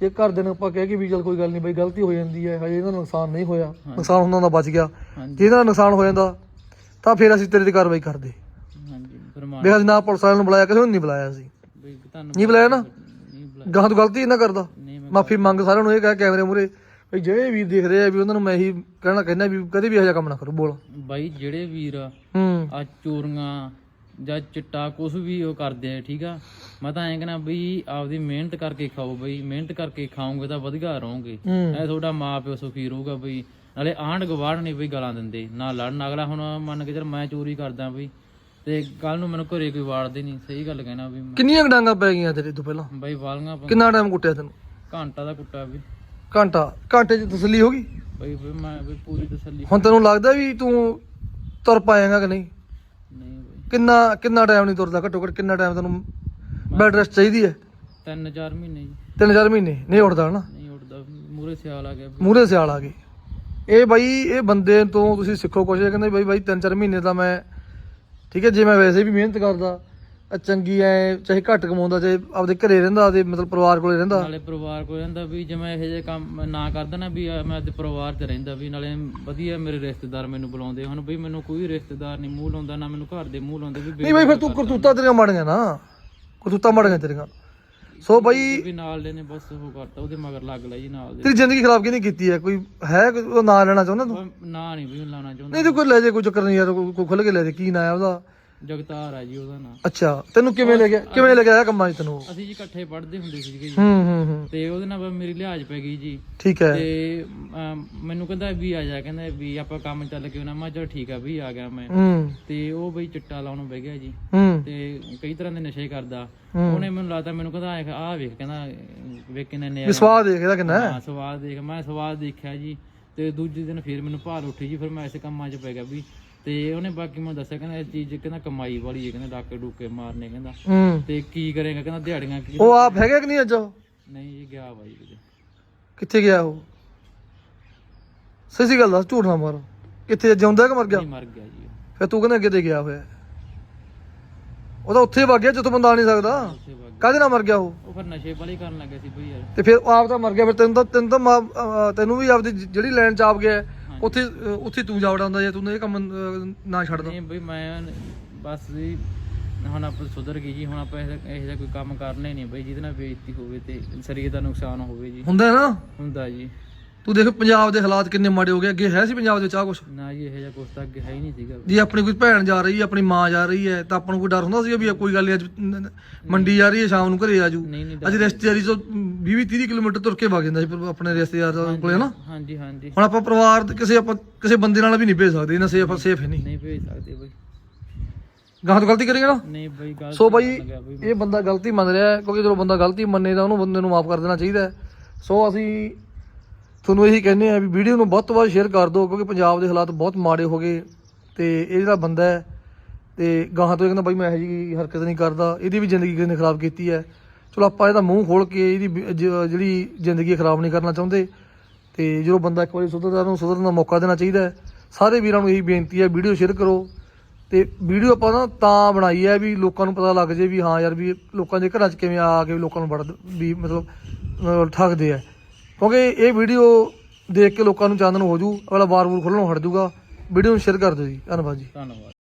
ਤੇ ਘਰਦੇ ਨੂੰ ਆਪਾਂ ਕਹਿ ਕੇ ਵੀ ਚਲ ਕੋਈ ਗੱਲ ਨਹੀਂ ਬਈ ਗਲਤੀ ਹੋ ਜਾਂਦੀ ਹੈ ਹਜੇ ਇਹਦਾ ਨੁਕਸਾਨ ਨਹੀਂ ਹੋਇਆ। ਨੁਕਸਾਨ ਹੁੰਦਾ ਤਾਂ ਬਚ ਗਿਆ। ਹਾਂਜੀ। ਜੇ ਇਹਦਾ ਨੁਕਸਾਨ ਹੋ ਜਾਂਦਾ ਤਾਂ ਫਿਰ ਅਸੀਂ ਤੇਰੇ ਤੇ ਕਾਰਵਾਈ ਕਰਦੇ। ਹਾਂਜੀ ਫਰਮਾਨ ਵੇਖ ਅਸੀਂ ਨਾ ਪੁਲਿਸ ਵਾਲਿਆਂ ਨੂੰ ਬੁਲਾਇਆ ਕਿਸੇ ਨੂੰ ਨਹੀਂ ਬੁਲਾਇਆ ਸੀ ਬਈ ਤੁਹਾਨੂੰ ਨਹੀਂ ਬੁਲਾਇਆ ਨਾ? ਨਹੀਂ ਬੁਲਾਇਆ। ਤੋਂ ਗਲਤੀ ਨਾ ਕਰਦਾ? ਨਹੀਂ ਮੈਂ ਮਾਫੀ ਮੰਗ ਸਾਰਿਆਂ ਨੂੰ ਇਹ ਕਹਿ ਕੈਮਰੇ ਮੂਰੇ ਵੀ ਜਿਹੜੇ ਵੀ ਦੇਖ ਰਹੇ ਆ ਵੀ ਉਹਨਾਂ ਨੂੰ ਮੈਂ ਇਹੀ ਕਹਿਣਾ ਕਹਿੰਦਾ ਵੀ ਕਦੇ ਵੀ ਇਹੋ ਜਿਹਾ ਕੰਮ ਨਾ ਕਰੋ ਬੋਲ। ਬਾਈ ਜਿਹੜੇ ਵੀਰ ਹੂੰ। ਆ ਚੋਰੀਆਂ ਜਾਂ ਚਿੱਟਾ ਕੁਝ ਵੀ ਉਹ ਕਰਦੇ ਆ ਠੀਕ ਆ? ਮੈਂ ਤਾਂ ਐਂ ਕਹਿਣਾ ਬਈ ਆਪਦੀ ਮਿਹਨਤ ਕਰਕੇ ਖਾਓ ਬਈ। ਮਿਹਨਤ ਕਰਕੇ ਖਾਓਗੇ ਤਾਂ ਵਧੀਆ ਰਹੋਗੇ। ਹੂੰ। ਐ ਤੁਹਾਡਾ ਮਾਂ ਪਿਓ ਸੁਖੀ ਰਹੂਗਾ ਬਈ। ਨਾਲੇ ਆਂਢ ਗਵਾੜ ਨਹੀਂ ਬਈ ਗਾਲਾਂ ਦਿੰਦੇ। ਨਾ ਲੜਨ ਅਗਲਾ ਹੁਣ ਮੰਨ ਕੇ ਚੱਲ ਮੈਂ ਚੋਰੀ ਕਰਦਾ ਬਈ। ਤੇ ਕੱਲ ਨੂੰ ਮੈਨੂੰ ਘਰੇ ਕੋਈ ਵਾੜਦੇ ਨਹੀਂ ਸਹੀ ਗੱਲ ਕਹਿਣਾ ਵੀ ਮੈਂ- ਕਿੰਨੀਆਂ ਕੁ ਡਾਂਗਾਂ ਪੈ ਗਈਆਂ ਤੇਰੇ ਤੋਂ ਪਹਿਲਾਂ? ਬਈ ਵਾਲੀਆਂ ਪਾ- ਕਿੰਨਾ ਟਾਈਮ ਕੁੱਟਿਆ ਤੈਨੂੰ? ਘੰਟਾ ਦਾ ਕੁੱਟਾ ਵੀ। ਘੰਟਾ? ਘੰਟੇ 'ਚ ਤਸੱਲੀ ਹੋ ਗਈ? ਬਈ ਬਈ ਮੈਂ ਬਈ ਪੂਰੀ ਤਸੱਲੀ ਹੁਣ ਤੈਨੂੰ ਲੱਗਦਾ ਵੀ ਤੂੰ ਤੁਰ ਪਾਏਗਾ ਕਿ ਨਹੀਂ? ਨਹੀਂ ਬਈ। ਕਿੰਨਾ ਕਿੰਨਾ ਟਾਈਮ ਨਹੀਂ ਤੁਰਦਾ? ਘੱਟੋ ਘੱਟ ਕਿੰਨਾ ਟਾਈਮ ਤੈਨੂੰ ਬੈੱਡ ਰੈਸਟ ਚਾਹੀਦੀ ਹੈ? ਤਿੰਨ ਚਾਰ ਮਹੀਨੇ ਜੀ। ਤਿੰਨ ਚਾਰ ਮਹੀਨੇ? ਨਹੀਂ ਉੱਠਦਾ ਹਨਾ? ਨਹੀਂ ਉੱਠਦਾ ਮੂਰੇ ਸਿਆਲ ਆ ਗਿਆ ਵੀ। ਮੂਹਰੇ ਸਿਆਲ ਆ ਗਏ। ਇਹ ਬਾਈ ਇਹ ਬੰਦੇ ਤੋਂ ਤੁਸੀਂ ਸਿੱਖੋ ਕੁਛ ਇਹ ਕਹਿੰਦੇ ਬਾਈ ਬਾਈ ਤਿੰਨ ਚਾਰ ਮਹੀਨੇ ਦਾ ਮੈਂ ਠੀਕ ਹੈ ਜੇ ਮੈਂ ਵੈਸੇ ਵੀ ਮਿਹਨਤ ਕਰਦਾ ਆ ਚੰਗੀ ਐ ਚਾਹੇ ਘੱਟ ਕਮਾਉਂਦਾ ਚਾਹੇ ਆਪਦੇ ਘਰੇ ਰਹਿੰਦਾ ਆਪਦੇ ਮਤਲਬ ਪਰਿਵਾਰ ਕੋਲੇ ਰਹਿੰਦਾ। ਨਾਲੇ ਪਰਿਵਾਰ ਕੋਲ ਰਹਿੰਦਾ ਵੀ ਜੇ ਮੈਂ ਇਹੋ ਜਿਹੇ ਕੰਮ ਨਾ ਕਰਦਾ ਨਾ ਵੀ ਮੈਂ ਆਪਦੇ ਪਰਿਵਾਰ 'ਚ ਰਹਿੰਦਾ ਵੀ ਨਾਲੇ ਵਧੀਆ ਮੇਰੇ ਰਿਸ਼ਤੇਦਾਰ ਮੈਨੂੰ ਬੁਲਾਉਂਦੇ ਹੁਣ ਬਈ ਮੈਨੂੰ ਕੋਈ ਰਿਸ਼ਤੇਦਾਰ ਨਹੀਂ ਮੂੰਹ ਲਾਉਂਦਾ ਨਾ ਮੈਨੂੰ ਘਰ ਦੇ ਮੂੰਹ ਲਾਉਂਦੇ ਵੀ ਨਹੀਂ ਬਾਈ ਫਿਰ ਤੂੰ ਕਰਤੂਤਾਂ ਤੇਰੀਆਂ ਮਾੜੀਆਂ ਨਾ। ਕਰਤੂਤਾਂ ਮਾੜੀਆਂ ਤੇਰੀਆਂ। ਸੋ ਬਾਈ ਵੀ ਨਾਲ ਦੇ ਨੇ ਬਸ ਉਹ ਕਰਤਾ ਉਹਦੇ ਮਗਰ ਲੱਗ ਲਿਆ ਜੀ ਨਾਲ ਦੇ। ਤੇਰੀ ਜ਼ਿੰਦਗੀ ਖਰਾਬ ਕਿਹਨੇ ਕੀਤੀ ਹੈ? ਕੋਈ ਹੈ ਕੋਈ ਉਹ ਨਾਂ ਲੈਣਾ ਚਾਹੁੰਦਾ ਤੂੰ? ਉਹ ਨਾ ਨਹੀਂ ਵੀ ਲਾਉਣਾ ਚਾਹੁੰਦਾ। ਨਹੀਂ ਤੂੰ ਕੋਈ ਲੈ ਜੇ ਕੋਈ ਚੱਕਰ ਨਹੀਂ ਯਾਰ ਕੋਈ ਖੁੱਲ ਕੇ ਲੈ ਦੇ ਕੀ ਨਾਂ ਹੈ ਉਹਦਾ? ਜਗਤਾਰ ਆ ਜੀ ਉਹਦਾ ਨਾਂ। ਅੱਛਾ ਤੈਨੂੰ ਕਿਵੇਂ ਲੈ ਗਿਆ ਕਿਵੇਂ ਲੈ ਗਿਆ ਕੰਮਾਂ 'ਚ ਤੈਨੂੰ? ਅਸੀਂ ਜੀ ਇਕੱਠੇ ਪੜ੍ਹਦੇ ਹੁੰਦੇ ਸੀਗੇ ਜੀ। ਹੂੰ ਹੂੰ ਹੂੰ। ਤੇ ਉਹਦੇ ਨਾਲ ਬਸ ਮੇਰੀ ਲਿਹਾਜ਼ ਪੈ ਗਈ ਜੀ। ਠੀਕ ਹੈ। ਤੇ ਅਮ, ਮੈਨੂੰ ਕਹਿੰਦਾ ਵੀ ਆ ਜਾ ਕਹਿੰਦਾ ਵੀ ਆਪਾਂ ਕੰਮ ਚੱਲ ਕੇ ਉਹਨਾਂ ਮੈਂ ਕਿਹਾ ਚਲ ਠੀਕ ਆ ਵੀ ਆ ਗਿਆ ਮੈਂ। ਹੂੰ। ਤੇ ਉਹ ਬਈ ਚਿੱਟਾ ਲਾਉਣ ਬਹਿ ਗਿਆ ਜੀ। ਹੂੰ। ਤੇ ਕਈ ਤਰ੍ਹਾਂ ਦੇ ਨਸ਼ੇ ਕਰਦਾ। ਉਹਨੇ ਮੈਨੂੰ ਲੱਗਦਾ ਮੈਨੂੰ ਕਹਿੰਦਾ ਆਹ ਆਹ ਵੇਖ ਕਹਿੰਦਾ ਵੇਖ ਕਿੰਨੇ ਨੇ ਵੀ ਸਵਾਦ ਦੇਖ ਇਹਦਾ ਕਿੰਨਾ ਹੈ? ਹਾਂ ਸਵਾਦ ਦੇਖ ਮੈਂ ਸਵਾਦ ਦੇਖਿਆ ਜੀ। ਤੇ ਦੂਜੇ ਦਿਨ ਫਿਰ ਮੈਨੂੰ ਭਾਲ ਉੱਠੀ ਜੀ ਫਿਰ ਮੈਂ ਇਸੇ ਕੰਮਾਂ 'ਚ ਪੈ ਗਿਆ ਵੀ ਤੇ ਉਹਨੇ ਬਾਕੀ ਮੈਨੂੰ ਦੱਸਿਆ ਕਹਿੰਦਾ ਇਹ ਚੀਜ਼ ਕਹਿੰਦਾ ਕਮਾਈ ਵਾਲੀ ਹੈ ਕਹਿੰਦਾ ਡਾਕੇ ਡੂਕੇ ਮਾਰਨੇ ਕਹਿੰਦਾ। ਹੂੰ। ਤੇ ਕੀ ਕਰੇਗਾ ਕਹਿੰਦਾ ਦਿਹਾੜੀਆਂ ਕੀ ਉਹ ਆਪ ਹੈਗਾ ਕਿ ਨਹੀਂ ਅੱਜ ਉਹ? ਨਹੀਂ ਜੀ ਗਿਆ ਬਾਈ ਕਿਤੇ। ਕਿੱਥੇ ਗਿਆ ਉਹ? ਸੱਚੀ ਗੱਲ ਦੱਸ ਝੂਠ ਨਾ ਮਾਰ। ਕਿੱਥੇ ਜਿਉਂਦਾ ਕਿ ਮਰ ਗਿਆ? ਨਹੀਂ ਮਰ ਗਿਆ ਜੀ ਉਹ। ਫਿਰ ਤੂੰ ਕਹਿੰਦਾ ਅੱਗੇ ਤੇ ਗਿਆ ਹੋਇਆ। ਹੈ। ਉਹ ਤਾਂ ਉੱਥੇ ਵਗ ਗਿਆ ਜਿੱਥੋਂ ਬੰਦਾ ਆ ਨਹੀਂ ਸਕਦਾ। ਉੱਥੇ ਵਗ ਕਾਹਦੇ ਨਾਲ ਮਰ ਗਿਆ ਉਹ? ਉਹ ਫਿਰ ਨਸ਼ੇ ਵਾਲੀ ਕਰਨ ਲੱਗੇ ਸੀ ਬਈ ਯਾਰ। ਤੇ ਫਿਰ ਉਹ ਆਪ ਤਾਂ ਮਰ ਗਿਆ ਫਿਰ ਤੈਨੂੰ ਤਾਂ ਤੈਨੂੰ ਤਾਂ ਮਾਂ- ਅਹ ਤੈਨੂੰ ਵੀ ਆਪਦੀ ਜ- ਜਿਹੜੀ ਲਾਈਨ ਚ ਆਪ ਗਿਆ ਹੈ, ਉੱਥੇ ਅਹ ਉੱਥੇ ਤੂੰ ਜਾ ਵੜਾਉਂਦਾ ਜੇ ਤੂੰ ਇਹ ਕੰਮ ਅਹ, ਨਾ ਛੱਡਦਾ ਨਹੀਂ ਬਈ ਮੈਂ ਬਸ ਜੀ ਹੁਣ ਆਪਾਂ ਸੁਧਰ ਗਈ ਜੀ ਹੁਣ ਆਪਾਂ ਇਹੋ ਇਹੋ ਜਿਹਾ ਕੋਈ ਕੰਮ ਕਰਨਾ ਹੀ ਨਹੀਂ ਬਈ ਜਿਹਦੇ ਨਾਲ ਬੇਇੱਜ਼ਤੀ ਹੋਵੇ ਤੇ ਸਰੀਰ ਦਾ ਨੁਕਸਾਨ ਹੋਵੇ ਜੀ। ਹੁੰਦਾ ਹੈ ਨਾ? ਹੁੰਦਾ ਜੀ। ਤੂੰ ਦੇਖ ਪੰਜਾਬ ਦੇ ਹਾਲਾਤ ਕਿੰਨੇ ਮਾੜੇ ਹੋ ਗਏ ਅੱਗੇ ਹੈ ਸੀ ਪੰਜਾਬ ਦੇ ਵਿੱਚ ਕੁਛ? ਨਾ ਜੀ ਇਹੋ ਜਿਹਾ ਕੁਛ ਤਾਂ ਅੱਗੇ ਹੈ ਹੀ ਨਹੀਂ ਸੀਗਾ। ਜੇ ਆਪਣੀ ਕੋਈ ਭੈਣ ਜਾ ਰਹੀ ਹੈ ਆਪਣੀ ਮਾਂ ਜਾ ਰਹੀ ਹੈ ਤਾਂ ਆਪਾਂ ਨੂੰ ਕੋਈ ਡਰ ਹੁੰਦਾ ਸੀ ਵੀ ਇਹ ਕੋਈ ਗੱਲ ਨਹੀਂ ਅੱਜ ਨ- ਨ- ਮੰਡੀ ਜਾ ਰਹੀ ਹੈ ਸ਼ਾਮ ਨੂੰ ਘਰੇ ਨਹੀਂ ਨਹੀਂ ਅੱਜ ਰਿਸ਼ਤੇਦਾਰੀ ਤੋਂ 20 30 ਕਿਲੋਮੀਟਰ ਤੁਰ ਕੇ ਵਗ ਜਾਂਦਾ ਸੀ ਪਰ ਆਪਣੇ ਰਿਸ਼ਤੇਦਾਰ ਕੋਲੇ ਨਾ ਹਾਂਜੀ ਹਾਂਜੀ। ਹੁਣ ਆਪਾਂ ਪਰਿਵਾਰ ਦੇ ਕਿਸੇ ਆਪਾਂ ਕਿਸੇ ਬੰਦੇ ਨਾਲ ਵੀ ਨਹੀਂ ਭੇਜ ਸਕਦੇ ਇਹਨਾਂ ਸੇਫ ਸੇਫ ਹੈ ਨਹੀਂ। ਨਹੀਂ ਭੇਜ ਸਕਦੇ ਬਈ। ਗਾਹ ਤੋਂ ਗਲਤੀ ਕਰੇਗਾ ਨਾ? ਨਹੀਂ ਬਈ ਗੱਲ ਸੋ ਬਾਈ ਇਹ ਬੰਦਾ ਗਲਤੀ ਮੰਨ ਰਿਹਾ ਹੈ ਕਿਉਂਕਿ ਜਦੋਂ ਬੰਦਾ ਗਲਤੀ ਮੰਨੇ ਤਾਂ ਉਹਨੂੰ ਬੰਦੇ ਨੂੰ ਮਾਫ ਕਰ ਦੇਣਾ ਚਾਹੀਦਾ ਹੈ। ਸੋ ਅਸੀਂ ਤੁਹਾਨੂੰ ਇਹੀ ਕਹਿੰਦੇ ਆ ਵੀ ਵੀਡੀਓ ਨੂੰ ਵੱਧ ਤੋਂ ਵੱਧ ਸ਼ੇਅਰ ਕਰ ਦਿਓ, ਕਿਉਂਕਿ ਪੰਜਾਬ ਦੇ ਹਾਲਾਤ ਬਹੁਤ ਮਾੜੇ ਹੋ ਗਏ ਤੇ ਇਹ ਜਿਹੜਾ ਬੰਦਾ ਹੈ ਤੇ ਗਾਹਾਂ ਤੋਂ ਇਹ ਕਹਿੰਦਾ, ਬਾਈ ਮੈਂ ਇਹੋ ਜਿਹੀ ਹਰਕਤ ਨਹੀਂ ਕਰਦਾ। ਇਹਦੀ ਵੀ ਜ਼ਿੰਦਗੀ ਕਿਸੇ ਨੇ ਖਰਾਬ ਕੀਤੀ ਹੈ। ਚਲੋ ਆਪਾਂ ਇਹਦਾ ਮੂੰਹ ਖੋਲ ਕੇ ਇਹਦੀ ਜਿਹੜੀ ਜ਼ਿੰਦਗੀ ਖਰਾਬ ਨਹੀਂ ਕਰਨਾ ਚਾਹੁੰਦੇ। ਤੇ ਜਦੋਂ ਬੰਦਾ ਇੱਕ ਵਾਰੀ ਸੁਧਰਦਾ ਉਹਨੂੰ ਸੁਧਰਨ ਦਾ ਮੌਕਾ ਦੇਣਾ ਚਾਹੀਦਾ ਸਾਰੇ ਵੀਰਾਂ ਨੂੰ ਇਹੀ ਬੇਨਤੀ ਹੈ, ਵੀਡੀਓ ਸ਼ੇਅਰ ਕਰੋ। ਤੇ ਵੀਡੀਓ ਆਪਾਂ ਨਾ ਤਾਂ ਬਣਾਈ ਹੈ ਵੀ ਲੋਕਾਂ ਨੂੰ ਪਤਾ ਲੱਗ ਜੇ ਵੀ ਹਾਂ ਯਾਰ ਵੀ ਲੋਕਾਂ ਦੇ ਘਰਾਂ 'ਚ ਕਿਵੇਂ ਆ ਕੇ ਲੋਕਾਂ ਨੂੰ ਵੜ ਵੀ ਮਤਲਬ, ਅਹ, ਠੱਗਦੇ ਆ। ਕਿਉਂਕਿ ਇਹ ਵੀਡੀਓ ਦੇਖ ਕੇ ਲੋਕਾਂ ਨੂੰ ਚਾਨਣ ਹੋ ਜੂ, ਅਗਲਾ ਵਾਰ-ਵੂਰ ਖੋਲਣੋਂ ਹਟ ਜੂਗਾ। ਵੀਡੀਓ ਨੂੰ ਸ਼ੇਅਰ ਕਰ ਦਿਓ ਜੀ। ਧੰਨਵਾਦ ਜੀ। ਧੰਨਵਾਦ।